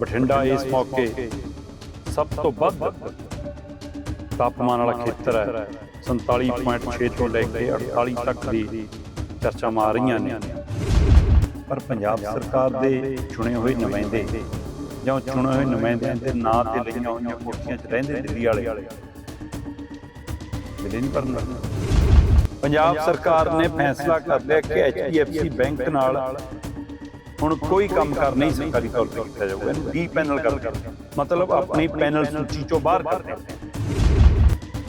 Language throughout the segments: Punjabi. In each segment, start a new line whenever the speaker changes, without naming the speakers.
ਬਠਿੰਡਾ ਇਸ ਮੌਕੇ ਸਭ ਤੋਂ ਵੱਧ ਤਾਪਮਾਨ ਵਾਲਾ ਖੇਤਰ ਹੈ। 47.6 ਤੋਂ ਲੈ ਕੇ 48 ਤੱਕ ਦੀ ਚਰਚਾਵਾਂ ਆ ਰਹੀਆਂ ਨੇ। ਪਰ ਪੰਜਾਬ ਸਰਕਾਰ ਦੇ ਚੁਣੇ ਹੋਏ ਨੁਮਾਇੰਦੇ ਜਾਂ ਚੁਣੇ ਹੋਏ ਨੁਮਾਇੰਦਿਆਂ ਦੇ ਨਾਂ ਤੇ ਲਈਆਂ ਹੋਈਆਂ ਕੋਠੀਆਂ 'ਚ ਰਹਿੰਦੇ ਦਿੱਲੀ ਵਾਲੇ ਮਿਲੇ ਨਹੀਂ ਪਰਨ ਪੰਜਾਬ ਸਰਕਾਰ ਨੇ ਫੈਸਲਾ ਕਰ ਲਿਆ ਕਿ ਐਚਡੀਐਫਸੀ ਬੈਂਕ ਨਾਲ ਹੁਣ ਕੋਈ ਕੰਮ ਕਰ ਨਹੀਂ ਸਰਕਾਰੀ ਤੌਰ ਤੇ ਕੀਤਾ ਜਾਊਗਾ। ਇਹਨੂੰ ਡੀ ਪੈਨਲ ਕਰ ਕਰ ਮਤਲਬ ਆਪਣੀ ਪੈਨਲ ਸੂਚੀ ਚੋਂ ਬਾਹਰ ਕਰ ਦੇ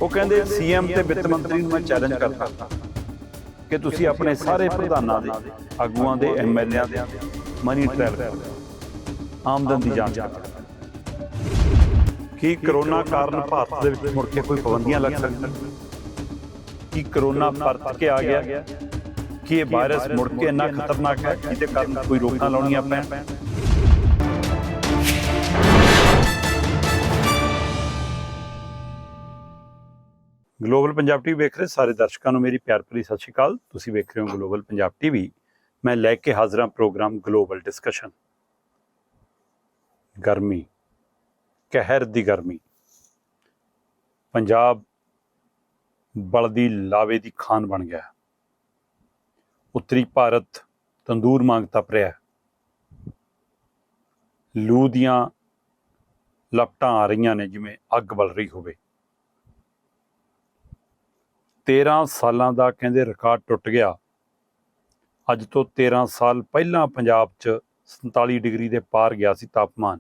ਉਹ ਕਹਿੰਦੇ ਸੀਐਮ ਤੇ ਵਿੱਤ ਮੰਤਰੀ ਨੂੰ ਮੈਂ ਚੈਲੰਜ ਕਰਦਾ ਕਿ ਤੁਸੀਂ ਆਪਣੇ ਸਾਰੇ ਪ੍ਰਧਾਨਾਂ ਦੇ, ਆਗੂਆਂ ਦੇ ਐਮਐਲਏਆਂ ਦੇ ਮਨੀ ਟ੍ਰੈਲ ਕਰੋ ਆਮਦਨ ਦੀ ਜਾਂਚ ਕਰੋ ਕੀ ਕਰੋਨਾ ਕਾਰਨ ਭਾਰਤ ਦੇ ਵਿੱਚ ਮੁੜ ਕੇ ਕੋਈ ਪਾਬੰਦੀਆਂ ਲੱਗ ਸਕਦੀਆਂ? ਕੀ ਕਰੋਨਾ ਪਰਤ ਕੇ ਆ ਗਿਆ? ਕਿ ਇਹ ਵਾਇਰਸ ਮੁੜ ਕੇ ਇੰਨਾ ਖਤਰਨਾਕ ਹੈ ਜਿਹਦੇ ਕਾਰਨ ਕੋਈ ਰੋਕਾਂ ਲਾਉਣੀਆਂ ਪੈਣ? ਗਲੋਬਲ ਪੰਜਾਬ ਟੀਵੀ ਵੇਖ ਰਹੇ ਸਾਰੇ ਦਰਸ਼ਕਾਂ ਨੂੰ ਮੇਰੀ ਪਿਆਰ ਭਰੀ ਸਤਿ ਸ਼੍ਰੀ ਅਕਾਲ। ਤੁਸੀਂ ਵੇਖ ਰਹੇ ਹੋ ਗਲੋਬਲ ਪੰਜਾਬ ਟੀਵੀ ਮੈਂ ਲੈ ਕੇ ਹਾਜ਼ਰ ਹਾਂ ਪ੍ਰੋਗਰਾਮ ਗਲੋਬਲ ਡਿਸਕਸ਼ਨ। ਗਰਮੀ ਕਹਿਰ ਦੀ ਗਰਮੀ। ਪੰਜਾਬ ਬਲਦੀ ਲਾਵੇ ਦੀ ਖਾਨ ਬਣ ਗਿਆ। ਉੱਤਰੀ ਭਾਰਤ ਤੰਦੂਰ ਮੰਗ ਤਪ ਰਿਹਾ ਲੂ ਦੀਆਂ ਲਪਟਾਂ ਆ ਰਹੀਆਂ ਨੇ ਜਿਵੇਂ ਅੱਗ ਬਲ ਰਹੀ ਹੋਵੇ। 13 ਸਾਲਾਂ ਦਾ ਕਹਿੰਦੇ ਰਿਕਾਰਡ ਟੁੱਟ ਗਿਆ। ਅੱਜ ਤੋਂ 13 ਸਾਲ ਪਹਿਲਾਂ ਪੰਜਾਬ 'ਚ 47 ਡਿਗਰੀ ਦੇ ਪਾਰ ਗਿਆ ਸੀ ਤਾਪਮਾਨ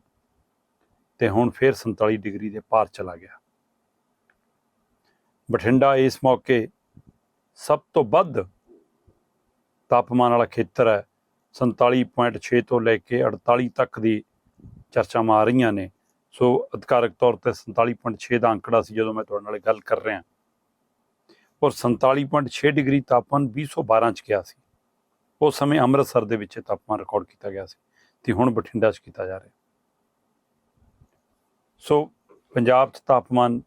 ਤੇ ਹੁਣ ਫਿਰ 47 ਡਿਗਰੀ ਦੇ ਪਾਰ ਚਲਾ ਗਿਆ। ਬਠਿੰਡਾ ਇਸ ਮੌਕੇ ਸਭ ਤੋਂ ਵੱਧ ਤਾਪਮਾਨ ਵਾਲਾ ਖੇਤਰ ਹੈ। 47.6 ਤੋਂ ਲੈ ਕੇ 48 ਤੱਕ ਦੀ ਚਰਚਾਵਾਂ ਆ ਰਹੀਆਂ ਨੇ। ਸੋ ਅਧਿਕਾਰਕ ਤੌਰ ਤੇ 47.6 ਦਾ ਅੰਕੜਾ ਸੀ ਜਦੋਂ ਮੈਂ ਤੁਹਾਡੇ ਨਾਲ ਗੱਲ ਕਰ ਰਿਹਾ। ਔਰ 47.6 ਡਿਗਰੀ ਤਾਪਮਾਨ 2012 ਚ ਗਿਆ ਸੀ। ਉਸ ਸਮੇਂ ਅੰਮ੍ਰਿਤਸਰ ਦੇ ਵਿੱਚ ਤਾਪਮਾਨ ਰਿਕਾਰਡ ਕੀਤਾ ਗਿਆ ਸੀ ਤੇ ਹੁਣ ਬਠਿੰਡਾ 'ਚ ਕੀਤਾ ਜਾ ਰਿਹਾ। ਸੋ ਪੰਜਾਬ 'ਚ ਤਾਪਮਾਨ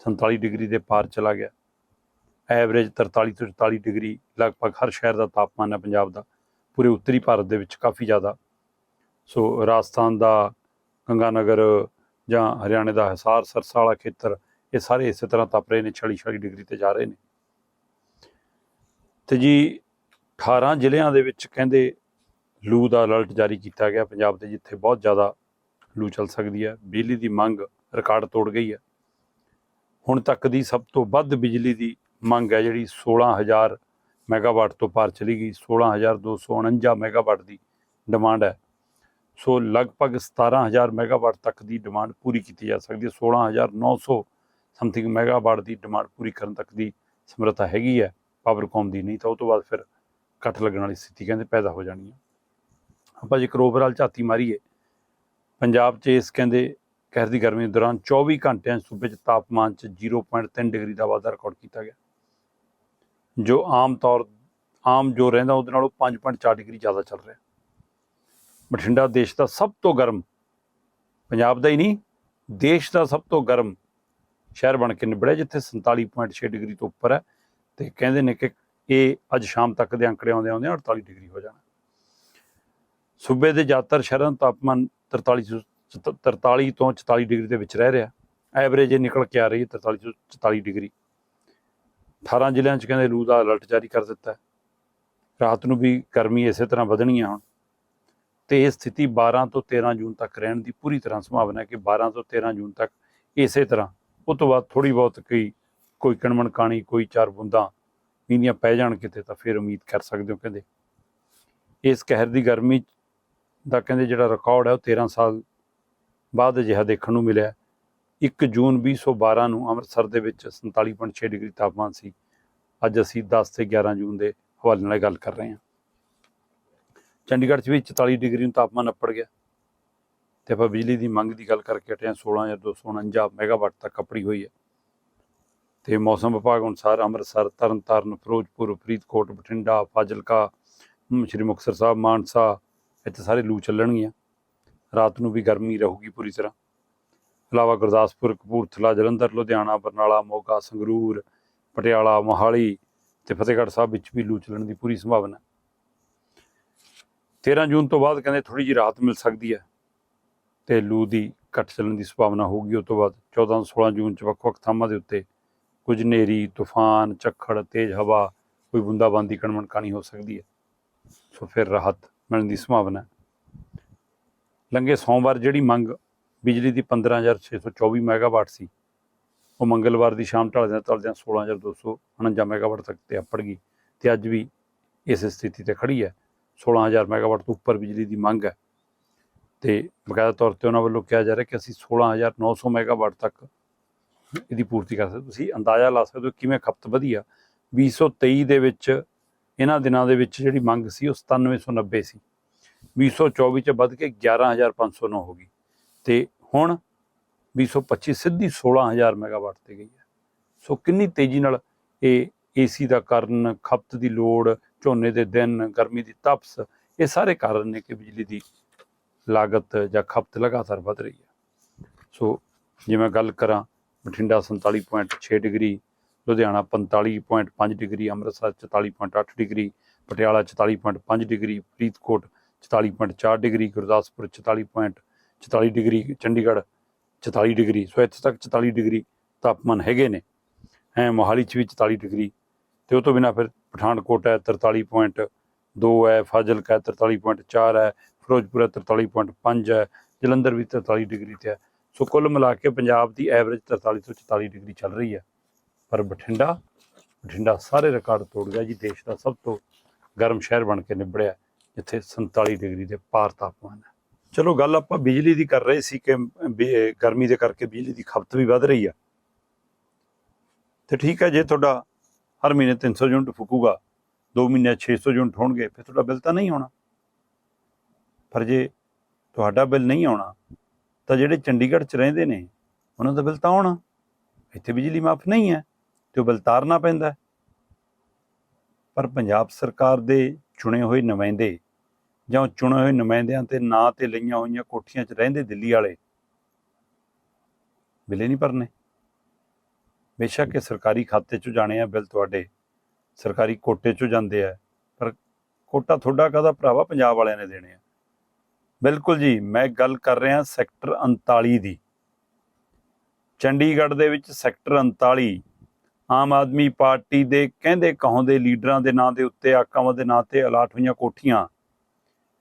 47 ਡਿਗਰੀ ਦੇ ਪਾਰ ਚਲਾ ਗਿਆ। ਐਵਰੇਜ 43 ਤੋਂ 44 ਡਿਗਰੀ ਲਗਭਗ ਹਰ ਸ਼ਹਿਰ ਦਾ ਤਾਪਮਾਨ ਹੈ ਪੰਜਾਬ ਦਾ, ਪੂਰੇ ਉੱਤਰੀ ਭਾਰਤ ਦੇ ਵਿੱਚ ਕਾਫੀ ਜ਼ਿਆਦਾ। ਸੋ ਰਾਜਸਥਾਨ ਦਾ, ਗੰਗਾਨਗਰ ਜਾਂ ਹਰਿਆਣੇ ਦਾ ਹਿਸਾਰ, ਸਰਸਾ ਵਾਲਾ ਖੇਤਰ, ਇਹ ਸਾਰੇ ਇਸੇ ਤਰ੍ਹਾਂ ਤਪ ਰਹੇ ਨੇ 40 40 ਡਿਗਰੀ ਤੇ ਜਾ ਰਹੇ ਨੇ। ਤੇ ਜੀ 18 ਜ਼ਿਲ੍ਹਿਆਂ ਦੇ ਵਿੱਚ ਕਹਿੰਦੇ ਲੂ ਦਾ ਅਲਰਟ ਜਾਰੀ ਕੀਤਾ ਗਿਆ, ਪੰਜਾਬ ਦੇ ਜਿੱਥੇ ਬਹੁਤ ਜ਼ਿਆਦਾ ਲੂ ਚੱਲ ਸਕਦੀ ਹੈ, ਬਿਜਲੀ ਦੀ ਮੰਗ ਰਿਕਾਰਡ ਤੋੜ ਗਈ ਹੈ। ਹੁਣ ਤੱਕ ਦੀ ਸਭ ਤੋਂ ਵੱਧ ਬਿਜਲੀ ਦੀ ਮੰਗ ਹੈ ਜਿਹੜੀ 16000 ਮੈਗਾਵਾਟ ਤੋਂ ਪਾਰ ਚਲੀ ਗਈ 16249 ਮੈਗਾਵਾਟ ਦੀ ਡਿਮਾਂਡ ਹੈ। ਸੋ ਲਗਭਗ 17000 ਮੈਗਾਵਾਟ ਤੱਕ ਦੀ ਡਿਮਾਂਡ ਪੂਰੀ ਕੀਤੀ ਜਾ ਸਕਦੀ ਹੈ। 16900 ਸਮਥਿੰਗ ਮੈਗਾਵਾਟ ਦੀ ਡਿਮਾਂਡ ਪੂਰੀ ਕਰਨ ਤੱਕ ਦੀ ਸਮਰੱਥਾ ਹੈਗੀ ਹੈ। ਪਾਵਰਕੌਮ ਦੀ ਨਹੀਂ ਤਾਂ ਉਹ ਤੋਂ ਬਾਅਦ ਫਿਰ ਕੱਟ ਲੱਗਣ ਵਾਲੀ ਸਥਿਤੀ ਕਹਿੰਦੇ ਪੈਦਾ ਹੋ ਜਾਣੀ ਹੈ। ਆਪਾਂ ਜੇ ਓਵਰਆਲ ਝਾਤੀ ਮਾਰੀਏ, ਪੰਜਾਬ 'ਚ ਇਸ ਕਹਿੰਦੇ ਕਹਿਰ ਦੀ ਗਰਮੀ ਦੌਰਾਨ 24 ਘੰਟਿਆਂ ਸੂਬੇ 'ਚ ਤਾਪਮਾਨ 'ਚ 0.3 ਡਿਗਰੀ ਦਾ ਵਾਧਾ ਰਿਕਾਰਡ ਕੀਤਾ ਗਿਆ। ਜੋ ਆਮ ਤੌਰ, ਆਮ ਜੋ ਰਹਿੰਦਾ ਉਹਦੇ ਨਾਲੋਂ 5.4 ਡਿਗਰੀ ਜ਼ਿਆਦਾ ਚੱਲ ਰਿਹਾ। ਬਠਿੰਡਾ ਦੇਸ਼ ਦਾ ਸਭ ਤੋਂ ਗਰਮ, ਪੰਜਾਬ ਦਾ ਹੀ ਨਹੀਂ, ਦੇਸ਼ ਦਾ ਸਭ ਤੋਂ ਗਰਮ ਸ਼ਹਿਰ ਬਣ ਕੇ ਨਿਬੜਿਆ, ਜਿੱਥੇ 47.6 ਡਿਗਰੀ ਤੋਂ ਉੱਪਰ ਹੈ ਤੇ ਕਹਿੰਦੇ ਨੇ ਕਿ ਇਹ ਅੱਜ ਸ਼ਾਮ ਤੱਕ ਦੇ ਅੰਕੜੇ ਆਉਂਦੇ ਆਉਂਦੇ 48 ਡਿਗਰੀ ਹੋ ਜਾਣਾ। ਸੂਬੇ ਦੇ ਜ਼ਿਆਦਾਤਰ ਸ਼ਹਿਰਾਂ ਦਾ ਤਾਪਮਾਨ 43 ਤੋਂ 43 ਤੋਂ 44 ਡਿਗਰੀ ਦੇ ਵਿੱਚ ਰਹਿ ਰਿਹਾ। ਐਵਰੇਜ ਇਹ ਨਿਕਲ ਕੇ ਆ ਰਹੀ ਹੈ 43 ਤੋਂ 44 ਡਿਗਰੀ। 18 ਜ਼ਿਲ੍ਹਿਆਂ 'ਚ ਕਹਿੰਦੇ ਲੂ ਦਾ ਅਲਰਟ ਜਾਰੀ ਕਰ ਦਿੱਤਾ ਰਾਤ ਨੂੰ ਵੀ ਗਰਮੀ ਇਸੇ ਤਰ੍ਹਾਂ ਵਧਣੀ ਹੈ ਹੁਣ। ਤੇ ਇਹ ਸਥਿਤੀ 12 ਤੋਂ 13 ਜੂਨ ਤੱਕ ਰਹਿਣ ਦੀ ਪੂਰੀ ਤਰ੍ਹਾਂ ਸੰਭਾਵਨਾ ਹੈ ਕਿ 12 ਤੋਂ 13 ਜੂਨ ਤੱਕ ਇਸੇ ਤਰ੍ਹਾਂ ਉਸ ਤੋਂ ਬਾਅਦ ਥੋੜੀ ਬਹੁਤ ਕੋਈ ਕੋਈ ਕਣਮਣ ਕਾਣੀ, ਕੋਈ ਚਾਰ ਬੁੰਦਾਂ ਮੀਂਹਾਂ ਪੈ ਜਾਣ ਕਿਤੇ ਤਾਂ ਫਿਰ ਉਮੀਦ ਕਰ ਸਕਦੇ ਹੋ ਕਹਿੰਦੇ। ਇਸ ਕਹਿਰ ਦੀ ਗਰਮੀ ਦਾ ਕਹਿੰਦੇ ਜਿਹੜਾ ਰਿਕਾਰਡ ਹੈ ਉਹ 13 ਸਾਲ ਬਾਅਦ ਅਜਿਹਾ ਦੇਖਣ ਨੂੰ ਮਿਲਿਆ 1 ਜੂਨ 2012 ਨੂੰ ਅੰਮ੍ਰਿਤਸਰ ਦੇ ਵਿੱਚ 47.6 ਡਿਗਰੀ ਤਾਪਮਾਨ ਸੀ। ਅੱਜ ਅਸੀਂ 10 ਤੇ 11 ਜੂਨ ਦੇ ਹਵਾਲੇ ਨਾਲ ਗੱਲ ਕਰ ਰਹੇ ਹਾਂ। ਚੰਡੀਗੜ੍ਹ 'ਚ ਵੀ 44 ਡਿਗਰੀ ਨੂੰ ਤਾਪਮਾਨ ਅੱਪੜ ਗਿਆ। ਤੇ ਆਪਾਂ ਬਿਜਲੀ ਦੀ ਮੰਗ ਦੀ ਗੱਲ ਕਰਕੇ ਹਟੇ ਹਾਂ 16249 ਮੈਗਾਵਾਟ ਤੱਕ ਕੱਪੜੀ ਹੋਈ ਹੈ। ਤੇ ਮੌਸਮ ਵਿਭਾਗ ਅਨੁਸਾਰ ਅੰਮ੍ਰਿਤਸਰ, ਤਰਨਤਾਰਨ, ਫਿਰੋਜ਼ਪੁਰ, ਫਰੀਦਕੋਟ, ਬਠਿੰਡਾ, ਫਾਜ਼ਿਲਕਾ ਸ਼੍ਰੀ ਮੁਕਤਸਰ ਸਾਹਿਬ, ਮਾਨਸਾ, ਇੱਥੇ ਸਾਰੇ ਲੂ ਚੱਲਣਗੀਆਂ। ਰਾਤ ਨੂੰ ਵੀ ਗਰਮੀ ਰਹੂਗੀ ਪੂਰੀ ਤਰ੍ਹਾਂ। ਇਲਾਵਾ ਗੁਰਦਾਸਪੁਰ, ਕਪੂਰਥਲਾ, ਜਲੰਧਰ, ਲੁਧਿਆਣਾ, ਬਰਨਾਲਾ, ਮੋਗਾ, ਸੰਗਰੂਰ, ਪਟਿਆਲਾ, ਮੋਹਾਲੀ ਤੇ ਫਤਿਹਗੜ੍ਹ ਸਾਹਿਬ ਵਿੱਚ ਵੀ ਲੂ ਚੱਲਣ ਦੀ ਪੂਰੀ ਸੰਭਾਵਨਾ ਹੈ। 13 ਜੂਨ ਤੋਂ ਬਾਅਦ ਕਹਿੰਦੇ ਥੋੜੀ ਜਿਹੀ ਰਾਹਤ ਮਿਲ ਸਕਦੀ ਹੈ ਤੇ ਲੂ ਦੀ ਘੱਟ ਚੱਲਣ ਦੀ ਸੰਭਾਵਨਾ ਹੋਊਗੀ। ਉਸ ਤੋਂ ਬਾਅਦ 14 ਤੋਂ 16 ਜੂਨ ਚ ਵੱਖ-ਵੱਖ ਥਾਵਾਂ ਦੇ ਉੱਤੇ ਕੁਝ ਹਨੇਰੀ, ਤੂਫਾਨ, ਝੱਖੜ, ਤੇਜ਼ ਹਵਾ, ਕੋਈ ਬੂੰਦਾਬਾਂਦੀ ਕਣਮਣ ਕਾਣੀ ਹੋ ਸਕਦੀ ਹੈ। ਸੋ ਫਿਰ ਰਾਹਤ ਮਿਲਣ ਦੀ ਸੰਭਾਵਨਾ ਹੈ। ਲੰਘੇ ਸੋਮਵਾਰ ਜਿਹੜੀ ਮੰਗ ਬਿਜਲੀ ਦੀ 15624 ਮੈਗਾਵਾਟ ਸੀ। ਉਹ ਮੰਗਲਵਾਰ ਦੀ ਸ਼ਾਮ ਢਲਦਿਆਂ ਢਲਦਿਆਂ 16249 ਮੈਗਾਵਾਟ ਤੱਕ ਤੇ ਅੱਪੜ ਗਈ ਤੇ ਅੱਜ ਵੀ ਇਸ ਸਥਿਤੀ ਤੇ ਖੜੀ ਹੈ। 16000 ਮੈਗਾਵਾਟ ਤੋਂ ਉੱਪਰ ਬਿਜਲੀ ਦੀ ਮੰਗ ਹੈ। ਤੇ ਬਕਾਇਦਾ ਤੌਰ ਤੇ ਉਹਨਾਂ ਵੱਲੋਂ ਕਿਹਾ ਜਾ ਰਿਹਾ ਕਿ ਅਸੀਂ 16900 ਮੈਗਾਵਾਟ ਤੱਕ ਇਹਦੀ ਪੂਰਤੀ ਕਰ ਸਕਦੇ ਤੁਸੀਂ ਅੰਦਾਜ਼ਾ ਲਾ ਸਕਦੇ ਹੋ ਕਿਵੇਂ ਖਪਤ ਵਧੀ ਆ 2023 ਦੇ ਵਿੱਚ ਇਹਨਾਂ ਦਿਨਾਂ ਦੇ ਵਿੱਚ ਜਿਹੜੀ ਮੰਗ ਸੀ ਉਹ 9790 ਸੀ 2024 ਚ ਵੱਧ ਕੇ 11509 ਹੋ ਗਈ। ਤੇ ਹੁਣ 2025 ਸਿੱਧੀ 16000 ਮੈਗਾਵਾਟ ਤੇ ਗਈ ਹੈ। ਸੋ ਕਿੰਨੀ ਤੇਜ਼ੀ ਨਾਲ ਇਹ ਏਸੀ ਦਾ ਕਾਰਨ, ਖਪਤ ਦੀ ਲੋੜ, ਝੋਨੇ ਦੇ ਦਿਨ, ਗਰਮੀ ਦੀ ਤਪਸ, ਇਹ ਸਾਰੇ ਕਾਰਨ ਨੇ ਕਿ ਬਿਜਲੀ ਦੀ ਲਾਗਤ ਜਾਂ ਖਪਤ ਲਗਾਤਾਰ ਵਧ ਰਹੀ ਹੈ। ਸੋ ਜੇ ਮੈਂ ਗੱਲ ਕਰਾਂ Bathinda 47.6 degree, Ludhiana 45.5 degree, Amritsar 44.8 degree, Patiala 44.5 degree, Faridkot 44.4 degree, Gurdaspur 44.44 degree Chandigarh 44 degree, so ਇੱਥੇ ਤੱਕ 44 ਡਿਗਰੀ ਤਾਪਮਾਨ ਹੈਗੇ ਨੇ। ਹੈ, ਮੋਹਾਲੀ 'ਚ ਵੀ 44 ਡਿਗਰੀ, ਤੇ ਉਹ ਤੋਂ ਬਿਨਾ ਫਿਰ ਪਠਾਨਕੋਟ ਹੈ 43.2 ਹੈ, ਫਾਜ਼ਿਲਕਾ ਹੈ 43.4 ਹੈ, ਫਿਰੋਜ਼ਪੁਰ ਹੈ 43.5 ਹੈ, ਜਲੰਧਰ ਵੀ 43 ਡਿਗਰੀ ਤੇ ਹੈ। ਸੋ ਕੁੱਲ ਮਿਲਾ ਕੇ ਪੰਜਾਬ ਦੀ ਐਵਰੇਜ 43 ਤੋਂ 44 ਡਿਗਰੀ ਚੱਲ ਰਹੀ ਹੈ। ਪਰ ਬਠਿੰਡਾ ਬਠਿੰਡਾ ਸਾਰੇ ਰਿਕਾਰਡ ਤੋੜ ਗਿਆ ਜੀ, ਦੇਸ਼ ਦਾ ਸਭ ਤੋਂ ਗਰਮ ਸ਼ਹਿਰ ਬਣ ਕੇ ਨਿਬੜਿਆ, ਜਿੱਥੇ 47 ਡਿਗਰੀ ਦੇ ਪਾਰ ਤਾਪਮਾਨ ਹੈ। ਚਲੋ ਗੱਲ ਆਪਾਂ ਬਿਜਲੀ ਦੀ ਕਰ ਰਹੇ ਸੀ ਕਿ ਬਿ- ਗਰਮੀ ਦੇ ਕਰਕੇ ਬਿਜਲੀ ਦੀ ਖਪਤ ਵੀ ਵੱਧ ਰਹੀ ਆ। ਤੇ ਠੀਕ ਹੈ ਜੇ ਤੁਹਾਡਾ ਹਰ ਮਹੀਨੇ 300 ਯੂਨਿਟ ਫੁਕੂਗਾ 2 ਮਹੀਨੇ 600 ਯੂਨਿਟ ਹੋਣਗੇ, ਫਿਰ ਤੁਹਾਡਾ ਬਿੱਲ ਤਾਂ ਨਹੀਂ ਆਉਣਾ। ਪਰ ਜੇ ਤੁਹਾਡਾ ਬਿੱਲ ਨਹੀਂ ਆਉਣਾ, ਤਾਂ ਜਿਹੜੇ ਚੰਡੀਗੜ੍ਹ 'ਚ ਰਹਿੰਦੇ ਨੇ, ਉਹਨਾਂ ਦਾ ਬਿੱਲ ਤਾਂ ਆਉਣਾ। ਇੱਥੇ ਬਿਜਲੀ ਮਾਫ ਨਹੀਂ ਹੈ, ਤੇ ਉਹ ਬਿੱਲ ਤਾਰਨਾ ਪੈਂਦਾ ਪਰ ਪੰਜਾਬ ਸਰਕਾਰ ਦੇ ਚੁਣੇ ਹੋਏ ਨੁਮਾਇੰਦੇ ਜਾਂ ਚੁਣੇ ਹੋਏ ਨੁਮਾਇੰਦਿਆਂ ਤੇ ਨਾਂ ਤੇ ਲਈਆਂ ਹੋਈਆਂ ਕੋਠੀਆਂ 'ਚ ਰਹਿੰਦੇ ਦਿੱਲੀ ਵਾਲੇ? ਬਿੱਲੇ ਨਹੀਂ ਭਰਨੇ? ਬੇਸ਼ੱਕ ਇਹ ਸਰਕਾਰੀ ਖਾਤੇ 'ਚੋਂ ਜਾਣੇ ਆ ਬਿੱਲ ਤੁਹਾਡੇ। ਸਰਕਾਰੀ ਕੋਟੇ 'ਚੋਂ ਜਾਂਦੇ ਆ। ਪਰ ਕੋਟਾ ਤੁਹਾਡਾ ਕਾਹਦਾ ਭਰਾਵਾ? ਪੰਜਾਬ ਵਾਲਿਆਂ ਨੇ ਦੇਣੇ ਆ। ਬਿਲਕੁਲ ਜੀ, ਮੈਂ ਗੱਲ ਕਰ ਰਿਹਾ ਸੈਕਟਰ 39 ਦੀ। ਚੰਡੀਗੜ੍ਹ ਦੇ ਵਿੱਚ ਸੈਕਟਰ 39 ਆਮ ਆਦਮੀ ਪਾਰਟੀ ਦੇ ਕਹਿੰਦੇ ਕਹਾਉਂਦੇ ਲੀਡਰਾਂ ਦੇ ਨਾਂ ਦੇ ਉੱਤੇ, ਆਕਾਵਾਂ ਦੇ ਨਾਂ ਤੇ ਅਲਾਟ ਹੋਈਆਂ ਕੋਠੀਆਂ।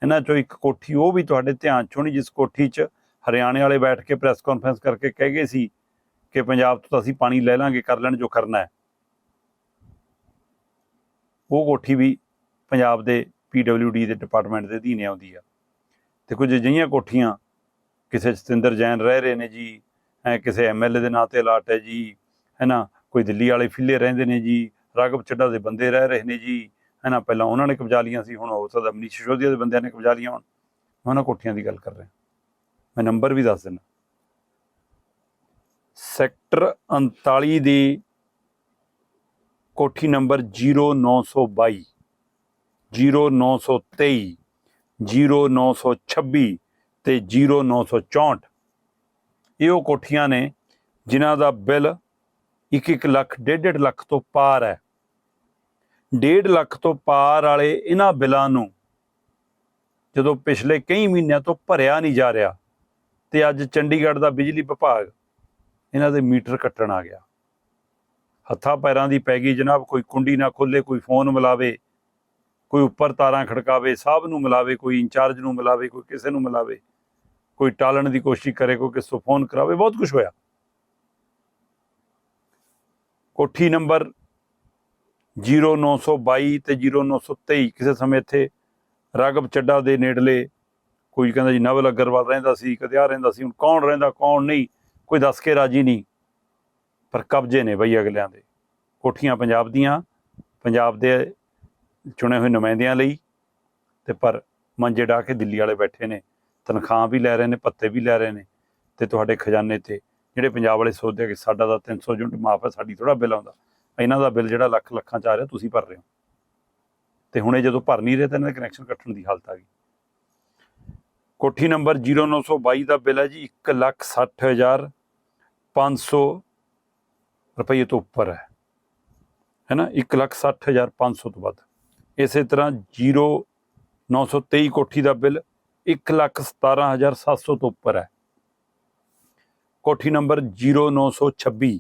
ਇਹਨਾਂ ਚੋਂ ਇੱਕ ਕੋਠੀ ਉਹ ਵੀ ਤੁਹਾਡੇ ਧਿਆਨ 'ਚ ਹੋਣੀ ਜਿਸ ਕੋਠੀ 'ਚ ਹਰਿਆਣੇ ਵਾਲੇ ਬੈਠ ਕੇ ਪ੍ਰੈਸ ਕਾਨਫਰੰਸ ਕਰਕੇ ਕਹਿ ਗਏ ਸੀ ਕਿ ਪੰਜਾਬ ਤੋਂ ਤਾਂ ਅਸੀਂ ਪਾਣੀ ਲੈ ਲਾਂਗੇ, ਕਰ ਲੈਣ ਜੋ ਕਰਨਾ ਹੈ। ਉਹ ਕੋਠੀ ਵੀ ਪੰਜਾਬ ਦੇ ਪੀਡਬਲਯੂਡੀ ਦੇ ਡਿਪਾਰਟਮੈਂਟ ਦੇ ਅਧੀਨ ਆਉਂਦੀ ਆ। ਤੇ ਕੁਝ ਅਜਿਹੀਆਂ ਕੋਠੀਆਂ ਕਿਸੇ ਸਤਿੰਦਰ ਜੈਨ ਰਹਿ ਰਹੇ ਨੇ ਜੀ ਐ ਕਿਸੇ ਐਮਐਲਏ ਦੇ ਨਾਂ ਤੇ ਅਲਾਟ ਹੈ ਜੀ, ਹੈਨਾ, ਕੋਈ ਦਿੱਲੀ ਵਾਲੇ ਫਿੱਲੇ ਰਹਿੰਦੇ ਨੇ ਜੀ, ਰਾਘਵ ਚੱਡਾ ਦੇ ਬੰਦੇ ਰਹਿ ਰਹੇ ਨੇ ਜੀ ਹੈਨਾ ਪਹਿਲਾਂ ਉਹਨਾਂ ਨੇ ਕਬਜ਼ਾ ਲੀਆਂ ਸੀ, ਹੁਣ ਹੋ ਸਕਦਾ ਮਨੀਸ਼ ਸਿਸੋਦੀਆ ਦੇ ਬੰਦਿਆਂ ਨੇ ਕਬਜ਼ਾ ਲੀਆਂ ਹੁਣ। ਮੈਂ ਉਹਨਾਂ ਕੋਠੀਆਂ ਦੀ ਗੱਲ ਕਰ ਰਿਹਾ। ਮੈਂ ਨੰਬਰ ਵੀ ਦੱਸ ਦਿੰਦਾ। ਸੈਕਟਰ 39 ਦੀ ਕੋਠੀ ਨੰਬਰ 0922 0923 0926 ਤੇ 0964 ਇਹ ਉਹ ਕੋਠੀਆਂ ਨੇ ਜਿਨ੍ਹਾਂ ਦਾ ਬਿੱਲ 1-1 ਲੱਖ 1.5 ਲੱਖ ਤੋਂ ਪਾਰ ਹੈ। 1.5 ਲੱਖ ਤੋਂ ਪਾਰ ਵਾਲੇ ਇਹਨਾਂ ਬਿੱਲਾਂ ਨੂੰ ਜਦੋਂ ਪਿਛਲੇ ਕਈ ਮਹੀਨਿਆਂ ਤੋਂ ਭਰਿਆ ਨਹੀਂ ਜਾ ਰਿਹਾ ਤੇ ਅੱਜ ਚੰਡੀਗੜ੍ਹ ਦਾ ਬਿਜਲੀ ਵਿਭਾਗ ਇਹਨਾਂ ਦੇ ਮੀਟਰ ਕੱਟਣ ਆ ਗਿਆ। ਹੱਥਾਂ ਪੈਰਾਂ ਦੀ ਪੈ ਗਈ ਜਨਾਬ, ਕੋਈ ਕੁੰਡੀ ਨਾ ਖੋਲੇ ਕੋਈ ਫੋਨ ਮਿਲਾਵੇ, ਕੋਈ ਉੱਪਰ ਤਾਰਾਂ ਖੜਕਾਵੇ, ਸਭ ਨੂੰ ਮਿਲਾਵੇ, ਕੋਈ ਇੰਚਾਰਜ ਨੂੰ ਮਿਲਾਵੇ, ਕੋਈ ਕਿਸੇ ਨੂੰ ਮਿਲਾਵੇ, ਕੋਈ ਟਾਲਣ ਦੀ ਕੋਸ਼ਿਸ਼ ਕਰੇ, ਕੋਈ ਕਿਸੇ ਤੋਂ ਫੋਨ ਕਰਾਵੇ, ਬਹੁਤ ਕੁਝ ਹੋਇਆ। ਕੋਠੀ ਨੰਬਰ 0922 ਤੇ 0923 ਕਿਸੇ ਸਮੇਂ ਇੱਥੇ ਰਾਗਵ ਚੱਡਾ ਦੇ ਨੇੜਲੇ ਕੋਈ ਕਹਿੰਦਾ ਜੀ ਨਵਲ ਅਗਰਵਾਲ ਰਹਿੰਦਾ ਸੀ ਕਦੇ ਆ ਰਹਿੰਦਾ ਸੀ, ਹੁਣ ਕੌਣ ਰਹਿੰਦਾ, ਕੌਣ ਨਹੀਂ, ਕੋਈ ਦੱਸ ਕੇ ਰਾਜੀ ਨਹੀਂ। ਪਰ ਕਬਜ਼ੇ ਨੇ ਬਈ ਅਗਲਿਆਂ ਦੇ। ਕੋਠੀਆਂ ਪੰਜਾਬ ਦੀਆਂ, ਪੰਜਾਬ ਦੇ ਚੁਣੇ ਹੋਏ ਨੁਮਾਇੰਦਿਆਂ ਲਈ ਤੇ ਪਰ ਮੰਜੇ ਢਾ ਕੇ ਦਿੱਲੀ ਵਾਲੇ ਬੈਠੇ ਨੇ। ਤਨਖਾਹ ਵੀ ਲੈ ਰਹੇ ਨੇ ਪੱਤੇ ਵੀ ਲੈ ਰਹੇ ਨੇ ਤੇ ਤੁਹਾਡੇ ਖਜ਼ਾਨੇ ਤੇ ਜਿਹੜੇ ਪੰਜਾਬ ਵਾਲੇ ਸੋਚਦੇ ਆ ਕਿ ਸਾਡਾ ਤਾਂ 300 ਯੂਨਿਟ ਮਾਫ ਹੈ, ਸਾਡੀ ਥੋੜਾ ਬਿੱਲ ਆਉਂਦਾ। ਇਹਨਾਂ ਦਾ ਬਿੱਲ ਜਿਹੜਾ ਲੱਖ ਲੱਖਾਂ ਚ ਆ ਰਿਹਾ, ਤੁਸੀਂ ਭਰ ਰਹੇ ਹੋ। ਤੇ ਹੁਣੇ ਜਦੋਂ ਭਰ ਨਹੀਂ ਰਹੇ ਤਾਂ ਇਹਨਾਂ ਦੇ ਕਨੈਕਸ਼ਨ ਕੱਟਣ ਦੀ ਹਾਲਤ ਆ ਗਈ। ਕੋਠੀ ਨੰਬਰ 0922 ਦਾ ਬਿੱਲ ਹੈ ਜੀ 160500 ਰੁਪਏ ਤੋਂ ਉੱਪਰ ਹੈ। ਹੈ ਨਾ? 160500 ਤੋਂ ਵੱਧ। ਇਸੇ ਤਰ੍ਹਾਂ 0923 ਕੋਠੀ ਦਾ ਬਿੱਲ 117700 ਤੋਂ ਉੱਪਰ ਹੈ। ਕੋਠੀ ਨੰਬਰ 0926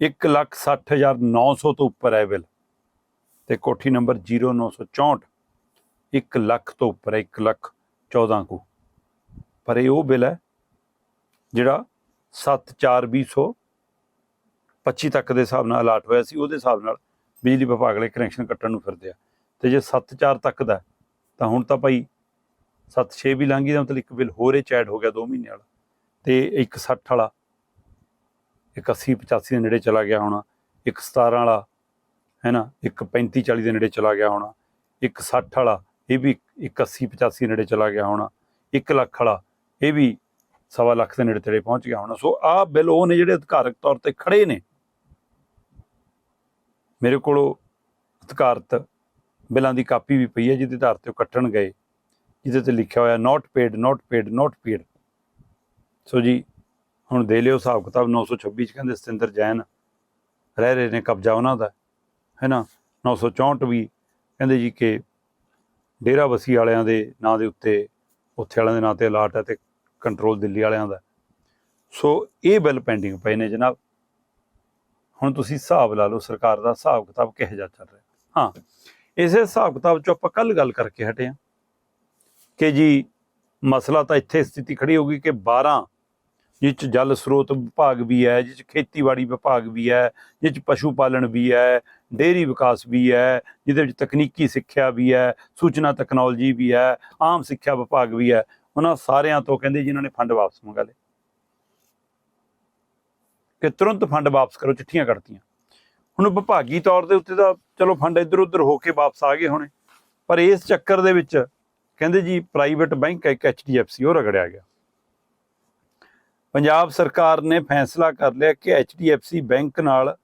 160900 ਤੋਂ ਉੱਪਰ ਹੈ ਬਿੱਲ ਤੇ ਕੋਠੀ ਨੰਬਰ 0964 1 ਲੱਖ ਤੋਂ ਉੱਪਰ ਹੈ 1 ਲੱਖ 14 ਕੋ ਪਰ ਇਹ ਉਹ ਬਿੱਲ ਹੈ ਜਿਹੜਾ 7420 25 ਤੱਕ ਦੇ ਹਿਸਾਬ ਨਾਲ ਅਲਾਟ ਹੋਇਆ ਸੀ, ਉਹਦੇ ਹਿਸਾਬ ਨਾਲ ਬਿਜਲੀ ਵਿਭਾਗ ਵਾਲੇ ਕਨੈਕਸ਼ਨ ਕੱਟਣ ਨੂੰ ਫਿਰਦੇ ਆ। ਤੇ ਜੇ 7-4 ਤੱਕ ਦਾ ਤਾਂ ਹੁਣ ਤਾਂ ਭਾਈ 7-6 ਵੀ ਲੰਘੀ ਦਾ ਮਤਲਬ ਇੱਕ ਬਿੱਲ ਹੋਰ ਇਹ ਚੈਡ ਹੋ ਗਿਆ 2 ਮਹੀਨੇ ਵਾਲਾ। ਤੇ ਇੱਕ 60 ਵਾਲਾ ਇੱਕ 80-85 ਦੇ ਨੇੜੇ ਚਲਾ ਗਿਆ ਹੋਣਾ, ਇੱਕ 17 ਵਾਲਾ ਹੈ ਨਾ ਇੱਕ 35-40 ਦੇ ਨੇੜੇ ਚਲਾ ਗਿਆ ਹੋਣਾ, ਇੱਕ 60 ਵਾਲਾ, ਇਹ ਵੀ ਇੱਕ 80-85 ਨੇੜੇ ਚਲਾ ਗਿਆ ਹੋਣਾ, ਇੱਕ ਲੱਖ ਵਾਲਾ, ਇਹ ਵੀ ਸਵਾ ਲੱਖ ਦੇ ਨੇੜੇ ਤੇੜੇ ਪਹੁੰਚ ਗਿਆ ਹੋਣਾ। ਸੋ ਆਹ ਬਿੱਲ ਉਹ ਨੇ ਜਿਹੜੇ ਅਧਿਕਾਰਕ ਤੌਰ ਤੇ ਖੜੇ ਨੇ। ਮੇਰੇ ਕੋਲ ਅਧਿਕਾਰਤ ਬਿੱਲਾਂ ਦੀ ਕਾਪੀ ਵੀ ਪਈ ਹੈ, ਜਿਹਦੇ ਆਧਾਰ ਤੇ ਉਹ ਕੱਟਣ ਗਏ, ਜਿਹਦੇ ਤੇ ਲਿਖਿਆ ਹੋਇਆ not paid not paid not paid so ਜੀ ਹੁਣ ਦੇ ਲਿਓ ਹਿਸਾਬ ਕਿਤਾਬ 926 ਚ ਕਹਿੰਦੇ ਸਤਿੰਦਰ ਜੈਨ ਰਹਿ ਰਹੇ ਨੇ, ਕਬਜ਼ਾ ਉਹਨਾਂ ਦਾ ਹੈ ਨਾ 964 ਵੀ ਕਹਿੰਦੇ ਜੀ ਕਿ ਡੇਰਾ ਬਸੀ ਵਾਲਿਆਂ ਦੇ ਨਾਂ ਦੇ ਉੱਤੇ, ਉੱਥੇ ਵਾਲਿਆਂ ਦੇ ਨਾਂ ਤੇ ਅਲਾਟ ਹੈ ਤੇ ਕੰਟਰੋਲ ਦਿੱਲੀ ਵਾਲਿਆਂ ਦਾ। ਸੋ ਇਹ ਬਿੱਲ ਪੈਂਡਿੰਗ ਪਏ ਨੇ ਜਨਾਬ। ਹੁਣ ਤੁਸੀਂ ਹਿਸਾਬ ਲਾ ਲਓ, ਸਰਕਾਰ ਦਾ ਹਿਸਾਬ ਕਿਤਾਬ ਕਿਹੋ ਜਿਹਾ ਚੱਲ ਰਿਹਾ। ਹਾਂ, ਇਸੇ ਹਿਸਾਬ ਕਿਤਾਬ ਚੋਂ ਆਪਾਂ ਕੱਲ ਗੱਲ ਕਰਕੇ ਹਟੇ ਹਾਂ ਕਿ ਜੀ ਮਸਲਾ ਤਾਂ ਇੱਥੇ ਸਥਿਤੀ ਖੜੀ ਹੋ ਗਈ ਕਿ 12 ਜਿਸ ਚ ਜਲ ਸਰੋਤ ਵਿਭਾਗ ਵੀ ਹੈ ਜਿਸ ਚ ਖੇਤੀਬਾੜੀ ਵਿਭਾਗ ਵੀ ਹੈ ਜਿਸ ਚ ਪਸ਼ੂ ਪਾਲਣ ਵੀ ਹੈ, ਡੇਅਰੀ ਵਿਕਾਸ ਵੀ ਹੈ, ਜਿਹਦੇ ਵਿੱਚ ਤਕਨੀਕੀ ਸਿੱਖਿਆ ਵੀ ਹੈ, ਸੂਚਨਾ ਤਕਨੋਲੋਜੀ ਵੀ ਹੈ, ਆਮ ਸਿੱਖਿਆ ਵਿਭਾਗ ਵੀ ਹੈ, ਉਹਨਾਂ ਸਾਰਿਆਂ ਤੋਂ ਕਹਿੰਦੇ ਜਿਨ੍ਹਾਂ ਨੇ ਫੰਡ ਵਾਪਸ ਮੰਗਾ ਲਏ। ਕਿ ਤੁਰੰਤ ਫੰਡ ਵਾਪਸ ਕਰੋ, ਚਿੱਠੀਆਂ ਕੱਢਤੀਆਂ। ਹੁਣ ਵਿਭਾਗੀ ਤੌਰ ਦੇ ਉੱਤੇ ਤਾਂ ਚਲੋ ਫੰਡ ਇੱਧਰ ਉੱਧਰ ਹੋ ਕੇ ਵਾਪਸ ਆ ਗਏ ਹੋਣੇ, ਪਰ ਇਸ ਚੱਕਰ ਦੇ ਵਿੱਚ ਕਹਿੰਦੇ ਜੀ ਪ੍ਰਾਈਵੇਟ ਬੈਂਕ ਹੈ ਇੱਕ ਐਚਡੀਐਫਸੀ ਉਹ ਰਗੜਿਆ ਗਿਆ। ਪੰਜਾਬ ਸਰਕਾਰ ਨੇ ਫੈਸਲਾ ਕਰ ਲਿਆ ਕਿ ਐਚਡੀਐਫਸੀ ਬੈਂਕ ਨਾਲ